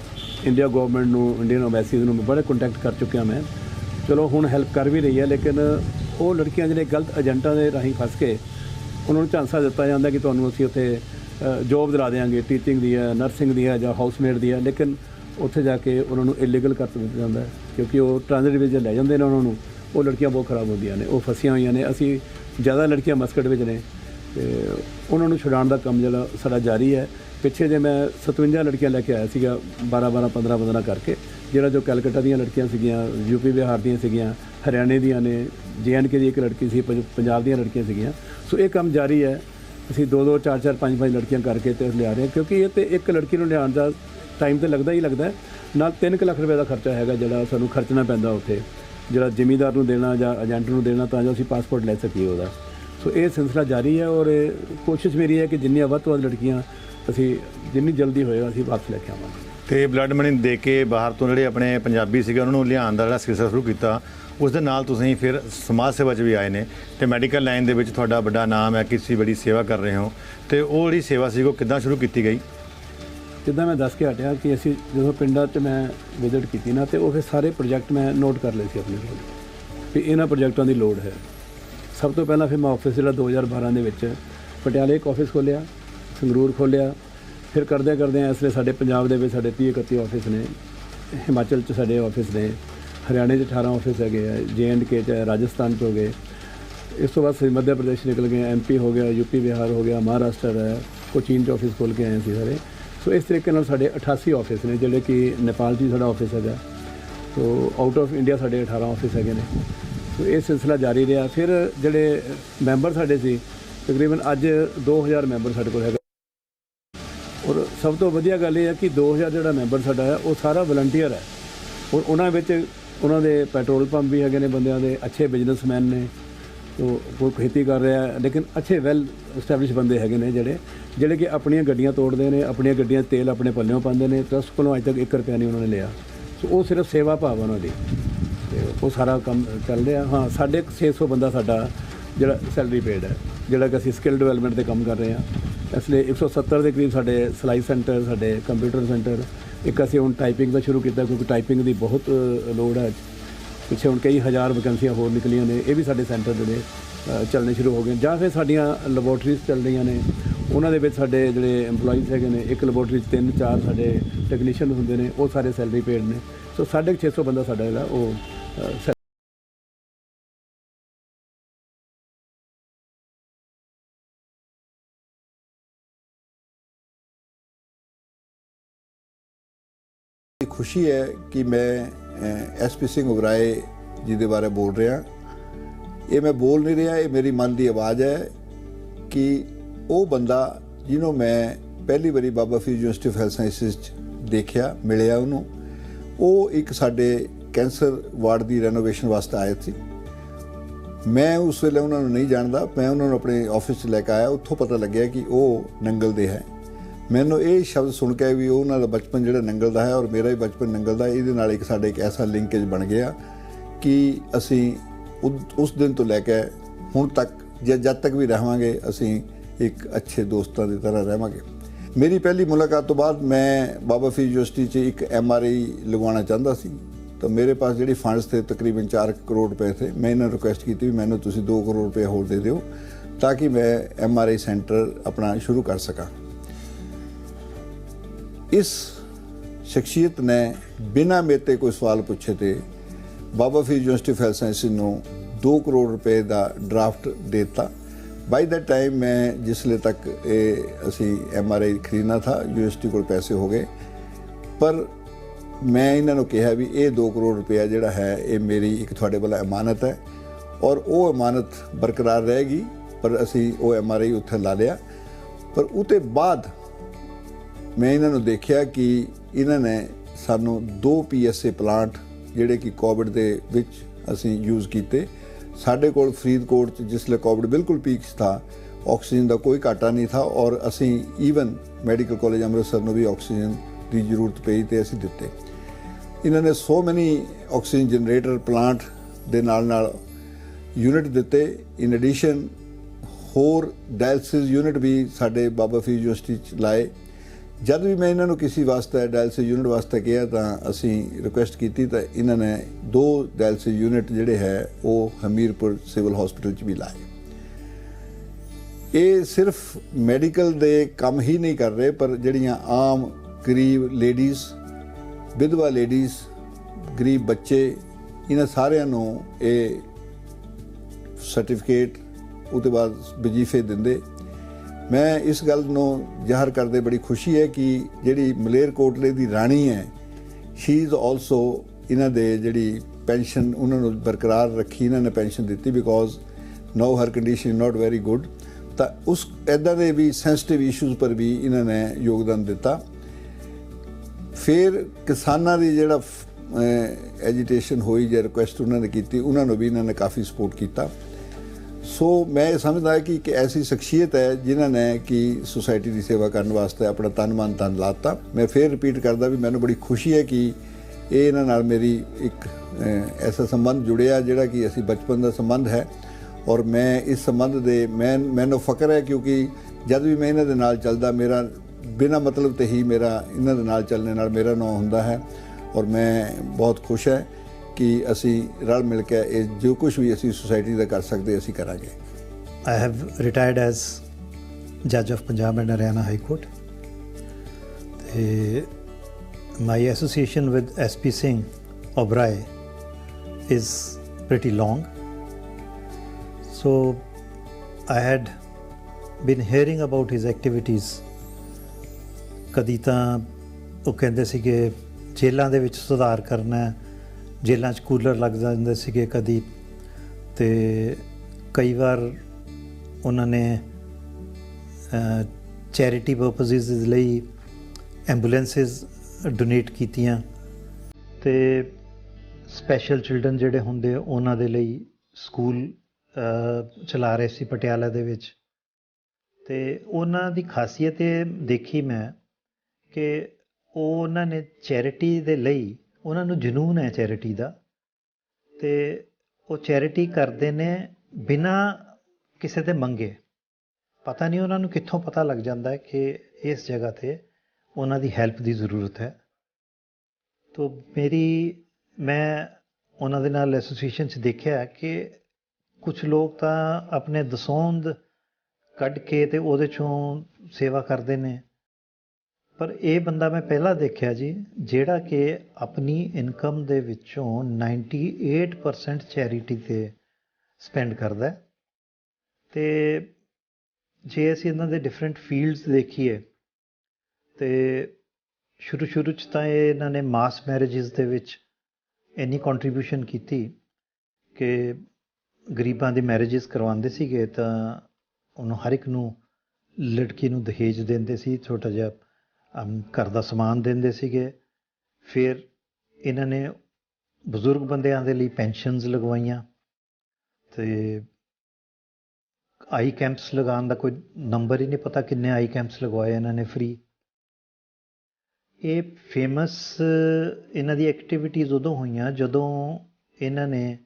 [SPEAKER 3] ਇੰਡੀਆ ਗਵਰਨਮੈਂਟ ਨੂੰ ਇੰਡੀਅਨ ਐਮਬੈਸੀ ਨੂੰ ਬੜੇ ਕੰਟੈਕਟ ਕਰ ਚੁੱਕਿਆ ਮੈਂ। ਚਲੋ ਹੁਣ ਹੈਲਪ ਕਰ ਵੀ ਰਹੀ ਹੈ ਲੇਕਿਨ ਉਹ ਲੜਕੀਆਂ ਜਿਹੜੇ ਗਲਤ ਏਜੰਟਾਂ ਦੇ ਰਾਹੀਂ ਫਸ ਕੇ ਉਹਨਾਂ ਨੂੰ ਝਾਂਸਾ ਦਿੱਤਾ ਜਾਂਦਾ ਕਿ ਤੁਹਾਨੂੰ ਅਸੀਂ ਉੱਥੇ ਜੋਬ ਦਿਲਾ ਦੇਵਾਂਗੇ ਟੀਚਿੰਗ ਦੀ ਹੈ ਨਰਸਿੰਗ ਦੀ ਹੈ ਜਾਂ ਹਾਊਸਮੇਡ ਦੀ ਹੈ, ਲੇਕਿਨ ਉੱਥੇ ਜਾ ਕੇ ਉਹਨਾਂ ਨੂੰ ਇਲੀਗਲ ਕਰ ਦਿੱਤਾ ਜਾਂਦਾ ਕਿਉਂਕਿ ਉਹ ਟ੍ਰਾਂਜ਼ਿਟ ਵੀਜ਼ਾ ਲੈ ਜਾਂਦੇ ਨੇ ਉਹਨਾਂ ਨੂੰ, ਉਹ ਲੜਕੀਆਂ ਬਹੁਤ ਖਰਾਬ ਹੁੰਦੀਆਂ ਨੇ, ਉਹ ਫਸੀਆਂ ਹੋਈਆਂ ਨੇ, ਅਸੀਂ ਜ਼ਿਆਦਾ ਲੜਕੀਆਂ ਮਸਕਟ ਵਿੱਚ ਨੇ, ਤੇ ਉਹਨਾਂ ਨੂੰ ਛੁਡਾਉਣ ਦਾ ਕੰਮ ਜਿਹੜਾ ਸਾਡਾ ਜਾਰੀ ਹੈ। ਪਿੱਛੇ ਜੇ ਮੈਂ 57 ਲੜਕੀਆਂ ਲੈ ਕੇ ਆਇਆ ਸੀਗਾ 12 12 15 15 ਕਰਕੇ, ਜਿਹੜਾ ਜੋ ਕੈਲਕਟਾ ਦੀਆਂ ਲੜਕੀਆਂ ਸੀਗੀਆਂ ਯੂਪੀ ਬਿਹਾਰ ਦੀਆਂ ਸੀਗੀਆਂ ਹਰਿਆਣੇ ਦੀਆਂ ਨੇ ਕੇ ਦੀ ਇੱਕ ਲੜਕੀ ਸੀ, ਪੰਜ- ਪੰਜਾਬ ਦੀਆਂ ਲੜਕੀਆਂ ਸੀਗੀਆਂ। ਸੋ ਇਹ ਕੰਮ ਜਾਰੀ ਹੈ। ਅਸੀਂ ਦੋ ਦੋ, ਚਾਰ ਚਾਰ, ਪੰਜ ਪੰਜ ਲੜਕੀਆਂ ਕਰਕੇ ਤੇ ਲਿਆ ਰਹੇ ਹਾਂ, ਕਿਉਂਕਿ ਇਹ ਤੇ ਇੱਕ ਲੜਕੀ ਨੂੰ ਲਿਆਉਣ ਦਾ ਟਾਈਮ ਤੇ ਲੱਗਦਾ ਹੀ ਲੱਗਦਾ ਹੈ। ਨਾਲ 3 ਲੱਖ ਰੁਪਏ ਦਾ ਖਰਚਾ ਹੈਗਾ ਜਿਹੜਾ ਸਾਨੂੰ ਖਰਚਣਾ ਪੈਂਦਾ ਉੱਥੇ। ਜਿਹੜਾ ਜ਼ਿਮੀਦਾਰ ਨੂੰ ਦੇਣਾ ਜਾਂ ਏਜੰਟ ਨੂੰ ਦੇਣਾ, ਤਾਂ ਜੋ ਅਸੀਂ ਪਾਸਪੋਰਟ ਲੈ ਸਕੀਏ ਉਹਦਾ। ਸੋ ਇਹ ਸਿਲਸਿਲਾ ਜਾਰੀ ਹੈ ਔਰ ਕੋਸ਼ਿਸ਼ ਮੇਰੀ ਹੈ ਕਿ ਜਿੰਨੀਆਂ ਵੱਧ ਤੋਂ ਵੱਧ ਲੜਕੀਆਂ ਅਸੀਂ ਜਿੰਨੀ ਜਲਦੀ ਹੋਏਗਾ, ਅਸੀਂ ਵਾਪਸ ਲੈ ਕੇ ਆਵਾਂਗੇ।
[SPEAKER 2] ਤੇ ਬਲੱਡ ਮਨੀ ਦੇ ਕੇ ਬਾਹਰ ਤੋਂ ਜਿਹੜੇ ਆਪਣੇ ਪੰਜਾਬੀ ਸੀਗੇ, ਉਹਨਾਂ ਨੂੰ ਲਿਆਉਣ ਦਾ ਜਿਹੜਾ ਸਿਲਸਿਲਾ ਸ਼ੁਰੂ ਕੀਤਾ। ਉਸ ਦੇ ਨਾਲ ਤੁਸੀਂ ਫਿਰ ਸਮਾਜ ਸੇਵਾ 'ਚ ਵੀ ਆਏ ਨੇ ਤੇ ਮੈਡੀਕਲ ਲਾਈਨ ਦੇ ਵਿੱਚ ਤੁਹਾਡਾ ਵੱਡਾ ਨਾਮ ਹੈ, ਕਿਸੇ ਬੜੀ ਸੇਵਾ ਕਰ ਰਹੇ ਹੋ ਤੇ ਉਹ ਜਿਹੜੀ ਸੇਵਾ ਸੀ, ਉਹ ਕਿੱਦਾਂ ਸ਼ੁਰੂ ਕੀਤੀ ਗਈ?
[SPEAKER 3] ਜਿੱਦਾਂ ਮੈਂ ਦੱਸ ਕੇ ਹਟਿਆ ਕਿ ਅਸੀਂ ਜਦੋਂ ਪਿੰਡਾਂ 'ਚ ਮੈਂ ਵਿਜ਼ਿਟ ਕੀਤੀ ਨਾ, ਤੇ ਉਹ ਫਿਰ ਸਾਰੇ ਪ੍ਰੋਜੈਕਟ ਮੈਂ ਨੋਟ ਕਰ ਲਏ ਸੀ ਆਪਣੇ ਕੋਲ ਵੀ ਇਹਨਾਂ ਪ੍ਰੋਜੈਕਟਾਂ ਦੀ ਲੋੜ ਹੈ। ਸਭ ਤੋਂ ਪਹਿਲਾਂ ਫਿਰ ਮੈਂ ਆਫਿਸ ਜਿਹੜਾ 2012 ਦੇ ਵਿੱਚ ਪਟਿਆਲੇ ਇੱਕ ਆਫਿਸ ਖੋਲ੍ਹਿਆ, ਸੰਗਰੂਰ ਖੋਲ੍ਹਿਆ, ਫਿਰ ਕਰਦੇ ਕਰਦੇ ਇਸ ਲਈ ਸਾਡੇ ਪੰਜਾਬ ਦੇ ਵਿੱਚ ਸਾਡੇ 30 31 ਆਫਿਸ ਨੇ, ਹਿਮਾਚਲ 'ਚ ਸਾਡੇ ਆਫਿਸ ਨੇ ਹਰਿਆਣੇ 'ਚ 18 ਆਫਿਸ ਹੈਗੇ ਆ ਜੇ ਐਂਡ ਕੇ 'ਚ ਹੈ, ਰਾਜਸਥਾਨ 'ਚ ਹੋ ਗਏ। ਇਸ ਤੋਂ ਬਾਅਦ ਫਿਰ ਮੱਧ ਪ੍ਰਦੇਸ਼ ਨਿਕਲ ਗਏ ਐਮਪੀ ਹੋ ਗਿਆ ਯੂਪੀ ਬਿਹਾਰ ਹੋ ਗਿਆ ਮਹਾਰਾਸ਼ਟਰ ਹੈ ਕੋਚੀਨ 'ਚ ਆਫਿਸ ਖੋਲ ਕੇ ਆਏ ਸੀ ਸਾਰੇ। ਸੋ ਇਸ ਤਰੀਕੇ ਨਾਲ ਸਾਡੇ 88 ਆਫਿਸ ਨੇ ਜਿਹੜੇ ਕਿ ਨੇਪਾਲ 'ਚ ਵੀ ਸਾਡਾ ਆਫਿਸ ਹੈਗਾ। ਸੋ ਆਊਟ ਆਫ ਇੰਡੀਆ ਸਾਡੇ 18 ਆਫਿਸ ਹੈਗੇ ਨੇ। ਸੋ ਇਹ ਸਿਲਸਿਲਾ ਜਾਰੀ ਰਿਹਾ। ਫਿਰ ਜਿਹੜੇ ਮੈਂਬਰ ਸਾਡੇ ਸੀ ਤਕਰੀਬਨ ਅੱਜ 2000 ਮੈਂਬਰ ਸਾਡੇ ਕੋਲ ਹੈਗਾ। ਔਰ ਸਭ ਤੋਂ ਵਧੀਆ ਗੱਲ ਇਹ ਹੈ ਕਿ 2000 ਜਿਹੜਾ ਮੈਂਬਰ ਸਾਡਾ ਹੈ ਉਹ ਸਾਰਾ ਵਲੰਟੀਅਰ ਹੈ। ਔਰ ਉਹਨਾਂ ਵਿੱਚ ਉਹਨਾਂ ਦੇ ਪੈਟਰੋਲ ਪੰਪ ਵੀ ਹੈਗੇ ਨੇ ਬੰਦਿਆਂ ਦੇ, ਅੱਛੇ ਬਿਜ਼ਨਸਮੈਨ ਨੇ। ਤੋ ਕੋਈ ਖੇਤੀ ਕਰ ਰਿਹਾ ਲੇਕਿਨ ਅੱਛੇ ਵੈਲ ਐਸਟੈਬਲਿਸ਼ ਬੰਦੇ ਹੈਗੇ ਨੇ ਜਿਹੜੇ ਜਿਹੜੇ ਕਿ ਆਪਣੀਆਂ ਗੱਡੀਆਂ ਤੋੜਦੇ ਨੇ, ਆਪਣੀਆਂ ਗੱਡੀਆਂ ਤੇਲ ਆਪਣੇ ਪੱਲਿਓਂ ਪਾਉਂਦੇ ਨੇ ਟਰਸਟ ਕੋਲੋਂ ਅੱਜ ਤੱਕ 1 ਰੁਪਿਆ ਨਹੀਂ ਉਹਨਾਂ ਨੇ ਲਿਆ। ਸੋ ਉਹ ਸਿਰਫ ਸੇਵਾ ਭਾਵ ਉਹਨਾਂ ਦੀ। ਤੇ ਉਹ ਸਾਰਾ ਕੰਮ ਚੱਲ ਰਿਹਾ। ਹਾਂ, ਸਾਡੇ 600 ਬੰਦਾ ਸਾਡਾ ਜਿਹੜਾ ਸੈਲਰੀ ਪੇਡ ਹੈ, ਜਿਹੜਾ ਕਿ ਅਸੀਂ ਸਕਿੱਲ ਡਿਵੈਲਪਮੈਂਟ ਤੇ ਕੰਮ ਕਰ ਰਹੇ ਹਾਂ। ਇਸ ਲਈ 170 ਦੇ ਕਰੀਬ ਸਾਡੇ ਸਿਲਾਈ ਸੈਂਟਰ, ਸਾਡੇ ਕੰਪਿਊਟਰ ਸੈਂਟਰ ਇੱਕ ਅਸੀਂ ਹੁਣ ਟਾਈਪਿੰਗ ਦਾ ਸ਼ੁਰੂ ਕੀਤਾ ਕਿਉਂਕਿ ਟਾਈਪਿੰਗ ਦੀ ਬਹੁਤ ਲੋੜ ਹੈ ਪਿੱਛੇ ਹੁਣ ਕਈ ਹਜ਼ਾਰ ਵੈਕੈਂਸੀਆਂ ਹੋਰ ਨਿਕਲੀਆਂ ਨੇ, ਇਹ ਵੀ ਸਾਡੇ ਸੈਂਟਰ ਜਿਹੜੇ ਚੱਲਣੇ ਸ਼ੁਰੂ ਹੋ ਗਏ ਜਾਂ ਫਿਰ ਸਾਡੀਆਂ ਲੈਬੋਰਟਰੀਜ਼ ਚੱਲ ਰਹੀਆਂ ਨੇ, ਉਹਨਾਂ ਦੇ ਵਿੱਚ ਸਾਡੇ ਜਿਹੜੇ EMPLOYEES ਹੈਗੇ ਨੇ, ਇੱਕ ਲੈਬੋਰਟਰੀ 'ਚ ਤਿੰਨ ਚਾਰ ਸਾਡੇ ਟੈਕਨੀਸ਼ੀਅਨ ਹੁੰਦੇ ਨੇ, ਉਹ ਸਾਰੇ ਸੈਲਰੀ ਪੇਡ ਨੇ। ਸੋ 650 ਬੰਦਾ ਸਾਡਾ ਜਿਹੜਾ ਉਹ
[SPEAKER 5] ਖੁਸ਼ੀ ਹੈ ਕਿ ਮੈਂ ਐਸਪੀ ਸਿੰਘ ਉਗਰਾਏ ਜੀ ਦੇ ਬਾਰੇ ਬੋਲ ਰਿਹਾ। ਇਹ ਮੈਂ ਬੋਲ ਨਹੀਂ ਰਿਹਾ, ਇਹ ਮੇਰੀ ਮਨ ਦੀ ਆਵਾਜ਼ ਹੈ ਕਿ ਉਹ ਬੰਦਾ ਜਿਹਨੂੰ ਮੈਂ ਪਹਿਲੀ ਵਾਰੀ Baba Farid university of health sciences 'ਚ ਦੇਖਿਆ, ਮਿਲਿਆ ਉਹਨੂੰ, ਉਹ ਇੱਕ ਸਾਡੇ ਕੈਂਸਰ ਵਾਰਡ ਦੀ ਰੈਨੋਵੇਸ਼ਨ ਵਾਸਤੇ ਆਏ ਸੀ। ਮੈਂ ਉਸ ਵੇਲੇ ਉਹਨਾਂ ਨੂੰ ਨਹੀਂ ਜਾਣਦਾ, ਮੈਂ ਉਹਨਾਂ ਨੂੰ ਆਪਣੇ ਆਫਿਸ 'ਚ ਲੈ ਕੇ ਆਇਆ, ਉੱਥੋਂ ਪਤਾ ਲੱਗਿਆ ਕਿ ਉਹ ਨੰਗਲ ਦੇ ਹੈ। ਮੈਨੂੰ ਇਹ ਸ਼ਬਦ ਸੁਣ ਕੇ ਵੀ ਉਹਨਾਂ ਦਾ ਬਚਪਨ ਜਿਹੜਾ ਨੰਗਲ ਦਾ ਹੈ ਔਰ ਮੇਰਾ ਵੀ ਬਚਪਨ ਨੰਗਲ ਦਾ ਇਹਦੇ ਨਾਲ ਇੱਕ ਸਾਡੇ ਇੱਕ ਐਸਾ ਲਿੰਕੇਜ ਬਣ ਗਿਆ ਕਿ ਅਸੀਂ ਉਦ- ਉਸ ਦਿਨ ਤੋਂ ਲੈ ਕੇ ਹੁਣ ਤੱਕ ਜੇ ਜਦ ਤੱਕ ਵੀ ਰਹਾਂਗੇ, ਅਸੀਂ ਇੱਕ ਅੱਛੇ ਦੋਸਤਾਂ ਦੀ ਤਰ੍ਹਾਂ ਰਹਾਂਗੇ। ਮੇਰੀ ਪਹਿਲੀ ਮੁਲਾਕਾਤ ਤੋਂ ਬਾਅਦ ਮੈਂ ਬਾਬਾ ਫਰੀਦ ਯੂਨੀਵਰਸਿਟੀ 'ਚ ਇੱਕ ਐਮਆਰਆਈ ਲਗਵਾਉਣਾ ਚਾਹੁੰਦਾ ਸੀ। ਤਾਂ ਮੇਰੇ ਪਾਸ ਜਿਹੜੀ ਫੰਡਸ ਤੇ ਤਕਰੀਬਨ 4 ਕਰੋੜ ਰੁਪਏ ਥੇ। ਮੈਂ ਇਹਨਾਂ ਨੂੰ ਰਿਕੁਐਸਟ ਕੀਤੀ ਵੀ ਮੈਨੂੰ ਤੁਸੀਂ 2 ਕਰੋੜ ਰੁਪਏ ਹੋਰ ਦੇ ਦਿਓ ਤਾਂ ਕਿ ਮੈਂ ਐਮਆਰਆਈ ਸੈਂਟਰ ਆਪਣਾ ਸ਼ੁਰੂ ਕਰ ਸਕਾਂ। ਇਸ ਸ਼ਖਸੀਅਤ ਨੇ ਬਿਨਾਂ ਮੇਤੇ ਕੋਈ ਸਵਾਲ ਪੁੱਛੇ ਤੇ Baba Farid university of health sciences ਨੂੰ 2 ਕਰੋੜ ਰੁਪਏ ਦਾ ਡਰਾਫਟ ਦਿੱਤਾ। ਬਾਈ ਦਾ ਟਾਈਮ ਮੈਂ ਜਿਸਲੇ ਤੱਕ ਇਹ ਅਸੀਂ ਐੱਮ ਆਰ ਆਈ ਖਰੀਦਣਾ ਥਾ, ਯੂਨੀਵਰਸਿਟੀ ਕੋਲ ਪੈਸੇ ਹੋ ਗਏ। ਪਰ ਮੈਂ ਇਹਨਾਂ ਨੂੰ ਕਿਹਾ ਵੀ ਇਹ 2 ਕਰੋੜ ਰੁਪਇਆ ਜਿਹੜਾ ਹੈ, ਇਹ ਮੇਰੀ ਇੱਕ ਤੁਹਾਡੇ ਵੱਲ ਅਮਾਨਤ ਹੈ ਔਰ ਉਹ ਅਮਾਨਤ ਬਰਕਰਾਰ ਰਹੇਗੀ, ਪਰ ਅਸੀਂ ਉਹ ਐੱਮ ਆਰ ਆਈ ਉੱਥੇ ਲਾ ਲਿਆ। ਪਰ ਉਤੇ ਬਾਅਦ ਮੈਂ ਇਹਨਾਂ ਨੂੰ ਦੇਖਿਆ ਕਿ ਇਹਨਾਂ ਨੇ ਸਾਨੂੰ ਦੋ ਪੀਐਸਏ ਪਲਾਂਟ ਜਿਹੜੇ ਕਿ ਕੋਵਿਡ ਦੇ ਵਿੱਚ ਅਸੀਂ ਯੂਜ਼ ਕੀਤੇ। ਸਾਡੇ ਕੋਲ ਫਰੀਦਕੋਟ ਚ ਜਿਸਲੇ ਕੋਵਿਡ ਬਿਲਕੁਲ ਪੀਕ 'ਚ ਥਾ, ਆਕਸੀਜਨ ਦਾ ਕੋਈ ਘਾਟਾ ਨਹੀਂ ਥਾ ਔਰ ਅਸੀਂ ਈਵਨ ਮੈਡੀਕਲ ਕਾਲਜ ਅੰਮ੍ਰਿਤਸਰ ਨੂੰ ਵੀ ਆਕਸੀਜਨ ਦੀ ਜ਼ਰੂਰਤ ਪਈ ਤੇ ਅਸੀਂ ਦਿੱਤੇ। ਇਹਨਾਂ ਨੇ so many oxygen generator plant ਦੇ ਨਾਲ ਨਾਲ ਯੂਨਿਟ ਦਿੱਤੇ। ਇਨ ਐਡੀਸ਼ਨ ਹੋਰ ਡਾਇਲਸਿਸ ਯੂਨਿਟ ਵੀ ਸਾਡੇ ਬਾਬਾ ਫਰੀਦ ਯੂਨੀਵਰਸਿਟੀ ਚ ਲਾਏ। ਜਦ ਵੀ ਮੈਂ ਇਹਨਾਂ ਨੂੰ ਕਿਸੇ ਵਾਸਤੇ, ਡਾਇਲਸਿਸ ਯੂਨਿਟ ਵਾਸਤੇ ਕਿਹਾ, ਤਾਂ ਅਸੀਂ ਰਿਕੁਐਸਟ ਕੀਤੀ, ਤਾਂ ਇਹਨਾਂ ਨੇ ਦੋ ਡਾਇਲਸਿਸ ਯੂਨਿਟ ਜਿਹੜੇ ਹੈ, ਉਹ ਹਮੀਰਪੁਰ ਸਿਵਲ ਹਸਪੀਟਲ ਚ ਵੀ ਲਾਏ। ਇਹ ਸਿਰਫ ਮੈਡੀਕਲ ਦੇ ਕੰਮ ਹੀ ਨਹੀਂ ਕਰ ਰਹੇ, ਪਰ ਜਿਹੜੀਆਂ ਆਮ ਗਰੀਬ ਲੇਡੀਜ਼, ਵਿਧਵਾ ਲੇਡੀਜ਼, ਗਰੀਬ ਬੱਚੇ, ਇਹਨਾਂ ਸਾਰਿਆਂ ਨੂੰ ਇਹ ਸਰਟੀਫਿਕੇਟ ਉਹਦੇ ਬਾਅਦ ਵਜ਼ੀਫੇ ਦਿੰਦੇ। ਮੈਂ ਇਸ ਗੱਲ ਨੂੰ ਜ਼ਾਹਰ ਕਰਦੇ ਬੜੀ ਖੁਸ਼ੀ ਹੈ ਕਿ ਜਿਹੜੀ ਮਲੇਰਕੋਟਲੇ ਦੀ ਰਾਣੀ ਹੈ ਸ਼ੀ ਇਜ਼ ਆਲਸੋ ਇਹਨਾਂ ਦੇ ਜਿਹੜੀ ਪੈਨਸ਼ਨ ਉਹਨਾਂ ਨੂੰ ਬਰਕਰਾਰ ਰੱਖੀ, ਇਹਨਾਂ ਨੇ ਪੈਨਸ਼ਨ ਦਿੱਤੀ because now her condition is not very good ਤਾਂ ਉਸ ਐਦਾਂ ਦੇ ਵੀ ਸੈਂਸਿਟਿਵ ਇਸ਼ੂਜ਼ ਪਰ ਵੀ ਇਹਨਾਂ ਨੇ ਯੋਗਦਾਨ ਦਿੱਤਾ। ਫਿਰ ਕਿਸਾਨਾਂ ਦੀ ਜਿਹੜਾ ਐਜੀਟੇਸ਼ਨ ਹੋਈ ਜਾਂ ਰਿਕੁਐਸਟ ਉਹਨਾਂ ਨੇ ਕੀਤੀ, ਉਹਨਾਂ ਨੂੰ ਵੀ ਇਹਨਾਂ ਨੇ ਕਾਫੀ ਸਪੋਰਟ ਕੀਤਾ। ਸੋ ਮੈਂ ਇਹ ਸਮਝਦਾ ਕਿ ਇੱਕ ਐਸੀ ਸ਼ਖਸੀਅਤ ਹੈ ਜਿਨ੍ਹਾਂ ਨੇ ਕਿ ਸੁਸਾਇਟੀ ਦੀ ਸੇਵਾ ਕਰਨ ਵਾਸਤੇ ਆਪਣਾ ਤਨ ਮਨ ਤਨ ਲਾਤਾ। ਮੈਂ ਫੇਰ ਰਿਪੀਟ ਕਰਦਾ ਵੀ ਮੈਨੂੰ ਬੜੀ ਖੁਸ਼ੀ ਹੈ ਕਿ ਇਹ ਇਹਨਾਂ ਨਾਲ ਮੇਰੀ ਇੱਕ ਐਸਾ ਸੰਬੰਧ ਜੁੜਿਆ ਜਿਹੜਾ ਕਿ ਅਸੀਂ ਬਚਪਨ ਦਾ ਸੰਬੰਧ ਹੈ। ਔਰ ਮੈਂ ਇਸ ਸੰਬੰਧ ਦੇ, ਮੈਂ, ਮੈਨੂੰ ਫਕਰ ਹੈ ਕਿਉਂਕਿ ਜਦ ਵੀ ਮੈਂ ਇਹਨਾਂ ਦੇ ਨਾਲ ਚੱਲਦਾ, ਮੇਰਾ ਬਿਨਾ ਮਤਲਬ ਤੇ ਹੀ ਮੇਰਾ ਇਹਨਾਂ ਦੇ ਨਾਲ ਚੱਲਣੇ ਨਾਲ ਮੇਰਾ ਨਾਂ ਹੁੰਦਾ ਹੈ। ਔਰ ਮੈਂ ਬਹੁਤ ਖੁਸ਼ ਹੈ। ਕਿ ਅਸੀਂ ਰਲ ਮਿਲ ਕੇ ਇਹ ਜੋ ਕੁਝ ਵੀ ਅਸੀਂ ਸੋਸਾਇਟੀ ਦਾ ਕਰ ਸਕਦੇ ਅਸੀਂ ਕਰਾਂਗੇ
[SPEAKER 6] ਆਈ ਹੈਵ ਰਿਟਾਇਰਡ ਐਜ਼ ਜੱਜ of Punjab and Haryana high court ਤੇ my association with SP Singh Obrai is pretty long. So I had been hearing about his activities. ਕਦੀ ਤਾਂ ਉਹ ਕਹਿੰਦੇ ਸੀ ਕਿ ਜੇਲ੍ਹਾਂ ਦੇ ਵਿੱਚ ਸੁਧਾਰ ਕਰਨਾ ਜੇਲ੍ਹਾਂ 'ਚ ਕੂਲਰ ਲੱਗ ਜਾਂਦੇ ਸੀਗੇ ਕਦੀ ਤੇ ਕਈ ਵਾਰ ਉਹਨਾਂ ਨੇ ਚੈਰਿਟੀ ਪਰਪਸਿਸ ਲਈ ਐਂਬੂਲੈਂਸਸ ਡੋਨੇਟ ਕੀਤੀਆਂ ਤੇ ਸਪੈਸ਼ਲ ਚਿਲਡਰਨ ਜਿਹੜੇ ਹੁੰਦੇ ਉਹਨਾਂ ਦੇ ਲਈ ਸਕੂਲ ਚਲਾ ਰਹੇ ਸੀ ਪਟਿਆਲਾ ਦੇ ਵਿੱਚ। ਤੇ ਉਹਨਾਂ ਦੀ ਖਾਸੀਅਤ ਇਹ ਦੇਖੀ ਮੈਂ ਕਿ ਉਹ ਉਹਨਾਂ ਨੇ ਚੈਰਿਟੀ ਦੇ ਲਈ ਉਹਨਾਂ ਨੂੰ ਜਨੂਨ ਹੈ ਚੈਰਿਟੀ ਦਾ ਤੇ ਉਹ ਚੈਰਿਟੀ ਕਰਦੇ ਨੇ ਬਿਨਾ ਕਿਸੇ ਦੇ ਮੰਗੇ। ਪਤਾ ਨਹੀਂ ਉਹਨਾਂ ਨੂੰ ਕਿੱਥੋਂ ਪਤਾ ਲੱਗ ਜਾਂਦਾ ਹੈ ਕਿ ਇਸ ਜਗ੍ਹਾ ਤੇ ਉਹਨਾਂ ਦੀ ਹੈਲਪ ਦੀ ਜ਼ਰੂਰਤ ਹੈ। ਤੋ ਮੇਰੀ, ਮੈਂ ਉਹਨਾਂ ਦੇ ਨਾਲ ਐਸੋਸੀਏਸ਼ਨ 'ਚ ਦੇਖਿਆ ਕਿ ਕੁਝ ਲੋਕ ਤਾਂ ਆਪਣੇ ਦਸੌਂਦ ਕੱਢ ਕੇ ਤੇ ਉਹਦੇ ਚੋਂ ਸੇਵਾ ਕਰਦੇ ਨੇ। ਪਰ ਇਹ ਬੰਦਾ ਮੈਂ ਪਹਿਲਾਂ ਦੇਖਿਆ ਜੀ, ਜਿਹੜਾ ਕਿ ਆਪਣੀ ਇਨਕਮ ਦੇ ਵਿੱਚੋਂ 98% ਚੈਰਿਟੀ ਤੇ ਸਪੈਂਡ ਕਰਦਾ ਹੈ। ਤੇ ਜੇ ਅਸੀਂ ਇਹਨਾਂ ਦੇ ਡਿਫਰੈਂਟ ਫੀਲਡਸ ਦੇਖੀਏ, ਤੇ ਸ਼ੁਰੂ ਸ਼ੁਰੂ ਚ ਤਾਂ ਇਹ ਇਹਨਾਂ ਨੇ ਮਾਸ ਮੈਰਿਜਸ ਦੇ ਵਿੱਚ ਇੰਨੀ ਕੰਟਰੀਬਿਊਸ਼ਨ ਕੀਤੀ ਕਿ ਗਰੀਬਾਂ ਦੀ ਮੈਰਿਜਸ ਕਰਵਾਉਂਦੇ ਸੀਗੇ ਤਾਂ ਉਹਨੂੰ ਹਰ ਇੱਕ ਨੂੰ, ਲੜਕੀ ਨੂੰ ਦਹੇਜ ਦਿੰਦੇ ਸੀ, ਛੋਟਾ ਜਿਹਾ ਘਰ ਦਾ ਸਮਾਨ ਦਿੰਦੇ ਸੀਗੇ। ਫਿਰ ਇਹਨਾਂ ਨੇ ਬਜ਼ੁਰਗ ਬੰਦਿਆਂ ਦੇ ਲਈ ਪੈਨਸ਼ਨਸ ਲਗਵਾਈਆਂ ਤੇ ਆਈ ਕੈਂਪਸ ਲਗਾਉਣ ਦਾ ਕੋਈ ਨੰਬਰ ਹੀ ਨਹੀਂ ਪਤਾ ਕਿੰਨੇ ਆਈ ਕੈਂਪਸ ਲਗਵਾਏ ਇਹਨਾਂ ਨੇ ਫ੍ਰੀ ਇਹ ਫੇਮਸ ਇਹਨਾਂ ਦੀ ਐਕਟੀਵਿਟੀਜ਼ ਉਦੋਂ ਹੋਈਆਂ ਜਦੋਂ ਇਹਨਾਂ ਨੇ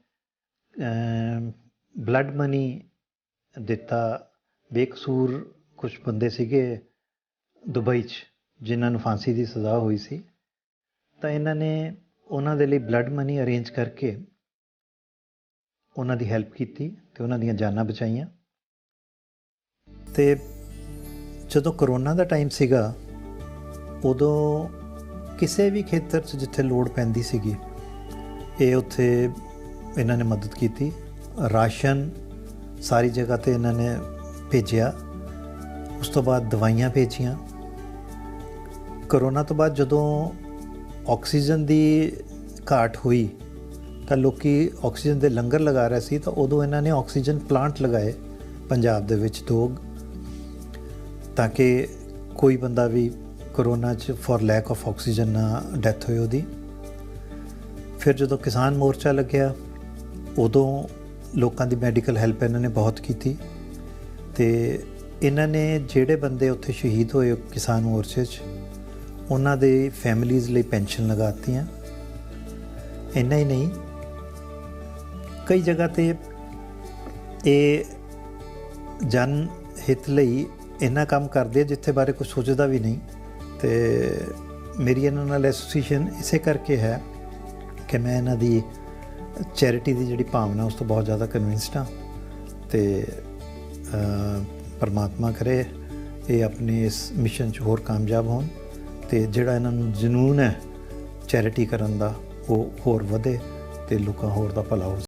[SPEAKER 6] ਬਲੱਡ ਮਨੀ ਦਿੱਤਾ। ਬੇਕਸੂਰ ਕੁਝ ਬੰਦੇ ਸੀਗੇ ਦੁਬਈ 'ਚ। ਜਿਨ੍ਹਾਂ ਨੂੰ ਫਾਂਸੀ ਦੀ ਸਜ਼ਾ ਹੋਈ ਸੀ, ਤਾਂ ਇਹਨਾਂ ਨੇ ਉਹਨਾਂ ਦੇ ਲਈ ਬਲੱਡ ਮਨੀ ਅਰੇਂਜ ਕਰਕੇ ਉਹਨਾਂ ਦੀ ਹੈਲਪ ਕੀਤੀ ਤੇ ਉਹਨਾਂ ਦੀਆਂ ਜਾਨਾਂ ਬਚਾਈਆਂ। ਤੇ ਜਦੋਂ ਕਰੋਨਾ ਦਾ ਟਾਈਮ ਸੀਗਾ, ਉਦੋਂ ਕਿਸੇ ਵੀ ਖੇਤਰ 'ਚ ਜਿੱਥੇ ਲੋੜ ਪੈਂਦੀ ਸੀਗੀ, ਇਹ ਉੱਥੇ ਇਹਨਾਂ ਨੇ ਮਦਦ ਕੀਤੀ। ਰਾਸ਼ਨ ਸਾਰੀ ਜਗ੍ਹਾ ਤੇ ਇਹਨਾਂ ਨੇ ਭੇਜਿਆ। ਉਸ ਤੋਂ ਬਾਅਦ ਦਵਾਈਆਂ ਭੇਜੀਆਂ। ਕਰੋਨਾ ਤੋਂ ਬਾਅਦ ਜਦੋਂ ਆਕਸੀਜਨ ਦੀ ਘਾਟ ਹੋਈ, ਤਾਂ ਲੋਕੀ ਆਕਸੀਜਨ ਦੇ ਲੰਗਰ ਲਗਾ ਰਹੇ ਸੀ, ਤਾਂ ਉਦੋਂ ਇਹਨਾਂ ਨੇ ਆਕਸੀਜਨ ਪਲਾਂਟ ਲਗਾਏ ਪੰਜਾਬ ਦੇ ਵਿੱਚ ਦੋ, ਤਾਂ ਕਿ ਕੋਈ ਬੰਦਾ ਵੀ ਕਰੋਨਾ 'ਚ ਫॉर ਲੈਕ ਆਫ ਆਕਸੀਜਨ ਨਾ ਡੈਥ ਹੋਈ ਉਹਦੀ। ਫਿਰ ਜਦੋਂ ਕਿਸਾਨ ਮੋਰਚਾ ਲੱਗਿਆ, ਉਦੋਂ ਲੋਕਾਂ ਦੀ ਮੈਡੀਕਲ ਹੈਲਪ ਇਹਨਾਂ ਨੇ ਬਹੁਤ ਕੀਤੀ ਤੇ ਇਹਨਾਂ ਨੇ ਜਿਹੜੇ ਬੰਦੇ ਉੱਥੇ ਸ਼ਹੀਦ ਹੋਏ ਕਿਸਾਨ ਮੋਰਚੇ 'ਚ ਉਹਨਾਂ ਦੇ ਫੈਮਿਲੀਜ਼ ਲਈ ਪੈਨਸ਼ਨ ਲਗਾਤੀਆਂ। ਇੰਨਾ ਹੀ ਨਹੀਂ, ਕਈ ਜਗ੍ਹਾ ਤੇ ਇਹ ਜਨ ਹਿੱਤ ਲਈ ਇੰਨਾ ਕੰਮ ਕਰਦੇ ਆ ਜਿੱਥੇ ਬਾਰੇ ਕੁਝ ਸੋਚਦਾ ਵੀ ਨਹੀਂ। ਤੇ ਮੇਰੀ ਇਹਨਾਂ ਨਾਲ ਐਸੋਸੀਏਸ਼ਨ ਇਸੇ ਕਰਕੇ ਹੈ ਕਿ ਮੈਂ ਇਹਨਾਂ ਦੀ ਚੈਰਿਟੀ ਦੀ ਜਿਹੜੀ ਭਾਵਨਾ ਉਸ ਤੋਂ ਬਹੁਤ ਜ਼ਿਆਦਾ ਕਨਵਿੰਸਡ ਹਾਂ। ਤੇ ਪਰਮਾਤਮਾ ਕਰੇ ਇਹ ਆਪਣੇ ਇਸ ਮਿਸ਼ਨ 'ਚ ਹੋਰ ਕਾਮਯਾਬ ਹੋਣ। ਤੇ ਜਿਹੜਾ ਇਹਨਾਂ ਨੂੰ ਜਨੂਨ ਹੈ ਚੈਰਿਟੀ ਕਰਨ ਦਾ, ਉਹ ਹੋਰ ਵਧੇ ਤੇ ਲੋਕਾਂ ਹੋਰ ਦਾ ਭਲਾ ਹੋ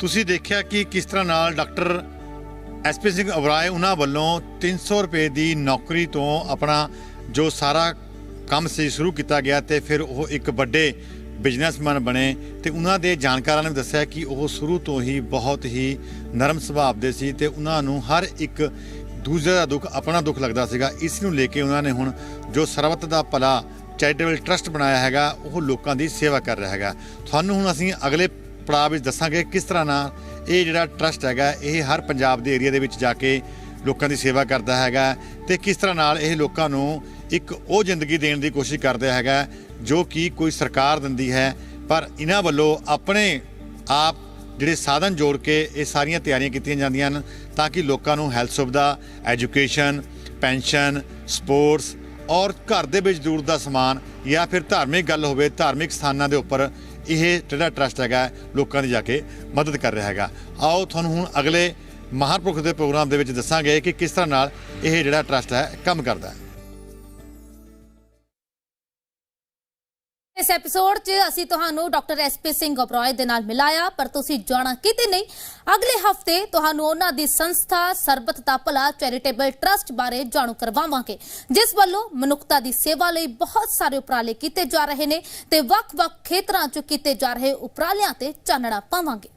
[SPEAKER 2] ਤੁਸੀਂ ਦੇਖਿਆ ਕਿ ਕਿਸ ਤਰ੍ਹਾਂ ਨਾਲ ਡਾਕਟਰ ਐਸਪੀ ਸਿੰਘ ਅਬਰਾਏ ਉਹਨਾਂ ਵੱਲੋਂ 300 ਰੁਪਏ ਦੀ ਨੌਕਰੀ ਤੋਂ ਆਪਣਾ ਜੋ ਸਾਰਾ ਕੰਮ ਸੀ, ਸ਼ੁਰੂ ਕੀਤਾ ਗਿਆ ਤੇ ਫਿਰ ਉਹ ਇੱਕ ਵੱਡੇ ਬਿਜ਼ਨਸਮੈਨ ਬਣੇ ਤੇ ਉਹਨਾਂ ਦੇ ਜਾਣਕਾਰਾਂ ਨੇ ਦੱਸਿਆ ਕਿ ਉਹ ਸ਼ੁਰੂ ਤੋਂ ਹੀ ਬਹੁਤ ਹੀ ਨਰਮ ਸੁਭਾਅ ਦੇ ਸੀ ਤੇ ਉਹਨਾਂ ਨੂੰ ਹਰ ਇੱਕ ਦੂਜੇ ਦਾ ਦੁੱਖ ਆਪਣਾ ਦੁੱਖ ਲੱਗਦਾ ਸੀਗਾ। ਇਸ ਨੂੰ ਲੈ ਕੇ ਉਹਨਾਂ ਨੇ ਹੁਣ ਜੋ ਸਰਬੱਤ ਦਾ ਭਲਾ ਚੈਰੀਟੇਬਲ ਟਰਸਟ ਬਣਾਇਆ ਹੈਗਾ, ਉਹ ਲੋਕਾਂ ਦੀ ਸੇਵਾ ਕਰ ਰਿਹਾ ਹੈਗਾ। ਤੁਹਾਨੂੰ ਹੁਣ ਅਸੀਂ ਅਗਲੇ ਪੜਾਅ ਵਿੱਚ ਦੱਸਾਂਗੇ ਕਿਸ ਤਰ੍ਹਾਂ ਨਾਲ ਇਹ ਜਿਹੜਾ ਟਰਸਟ ਹੈਗਾ, ਇਹ ਹਰ ਪੰਜਾਬ ਦੇ ਏਰੀਆ ਦੇ ਵਿੱਚ ਜਾ ਕੇ ਲੋਕਾਂ ਦੀ ਸੇਵਾ ਕਰਦਾ ਹੈਗਾ ਤੇ ਕਿਸ ਤਰ੍ਹਾਂ ਨਾਲ ਇਹ ਲੋਕਾਂ ਨੂੰ ਇੱਕ ਉਹ ਜ਼ਿੰਦਗੀ ਦੇਣ ਦੀ ਕੋਸ਼ਿਸ਼ ਕਰਦਾ ਹੈਗਾ ਜੋ ਕਿ ਕੋਈ ਸਰਕਾਰ ਦਿੰਦੀ ਹੈ, ਪਰ ਇਹਨਾਂ ਵੱਲੋਂ ਆਪਣੇ ਆਪ ਜਿਹੜੇ ਸਾਧਨ ਜੋੜ ਕੇ ਇਹ ਸਾਰੀਆਂ ਤਿਆਰੀਆਂ ਕੀਤੀਆਂ ਜਾਂਦੀਆਂ ਹਨ ਤਾਂ ਕਿ ਲੋਕਾਂ ਨੂੰ ਹੈਲਥ ਸੁਵਿਧਾ, ਐਜੂਕੇਸ਼ਨ, ਪੈਨਸ਼ਨ, ਸਪੋਰਟਸ ਔਰ ਘਰ ਦੇ ਵਿੱਚ ਜ਼ਰੂਰਤ ਦਾ ਸਮਾਨ ਜਾਂ ਫਿਰ ਧਾਰਮਿਕ ਗੱਲ ਹੋਵੇ, ਧਾਰਮਿਕ ਸਥਾਨਾਂ ਦੇ ਉੱਪਰ ਇਹ ਜਿਹੜਾ ਟਰਸਟ ਹੈਗਾ, ਲੋਕਾਂ ਦੀ ਜਾ ਕੇ ਮਦਦ ਕਰ ਰਿਹਾ ਹੈਗਾ। ਆਓ ਤੁਹਾਨੂੰ ਹੁਣ ਅਗਲੇ ਮਹਾਂਪੁਰਖ ਦੇ ਪ੍ਰੋਗਰਾਮ ਦੇ ਵਿੱਚ ਦੱਸਾਂਗੇ ਕਿ ਕਿਸ ਤਰ੍ਹਾਂ ਨਾਲ ਇਹ ਜਿਹੜਾ ਟਰਸਟ ਹੈ, ਕੰਮ ਕਰਦਾ ਹੈ।
[SPEAKER 1] ਇਸ ਐਪੀਸੋਡ 'ਚ ਅਸੀਂ ਤੁਹਾਨੂੰ ਡਾਕਟਰ ਐਸਪੀ ਸਿੰਘ ਗਬਰਾਏ ਦੇ ਨਾਲ ਮਿਲਾਇਆ, ਪਰ ਤੁਸੀਂ ਜਾਣਾ ਕਿਤੇ ਨਹੀਂ। ਅਗਲੇ ਹਫ਼ਤੇ ਤੁਹਾਨੂੰ ਉਹਨਾਂ ਦੀ ਸੰਸਥਾ ਸਰਬਤ ਦਾ ਭਲਾ ਚੈਰੀਟੇਬਲ ਟਰਸਟ ਬਾਰੇ ਜਾਣੂ ਕਰਵਾਵਾਂਗੇ, ਜਿਸ ਵੱਲੋਂ ਮਨੁੱਖਤਾ ਦੀ ਸੇਵਾ ਲਈ ਬਹੁਤ ਸਾਰੇ ਉਪਰਾਲੇ ਕੀਤੇ ਜਾ ਰਹੇ ਨੇ ਤੇ ਵੱਖ-ਵੱਖ ਖੇਤਰਾਂ 'ਚ ਕੀਤੇ ਜਾ ਰਹੇ ਉਪਰਾਲਿਆਂ ਤੇ ਚਾਨਣਾ ਪਾਵਾਂਗੇ।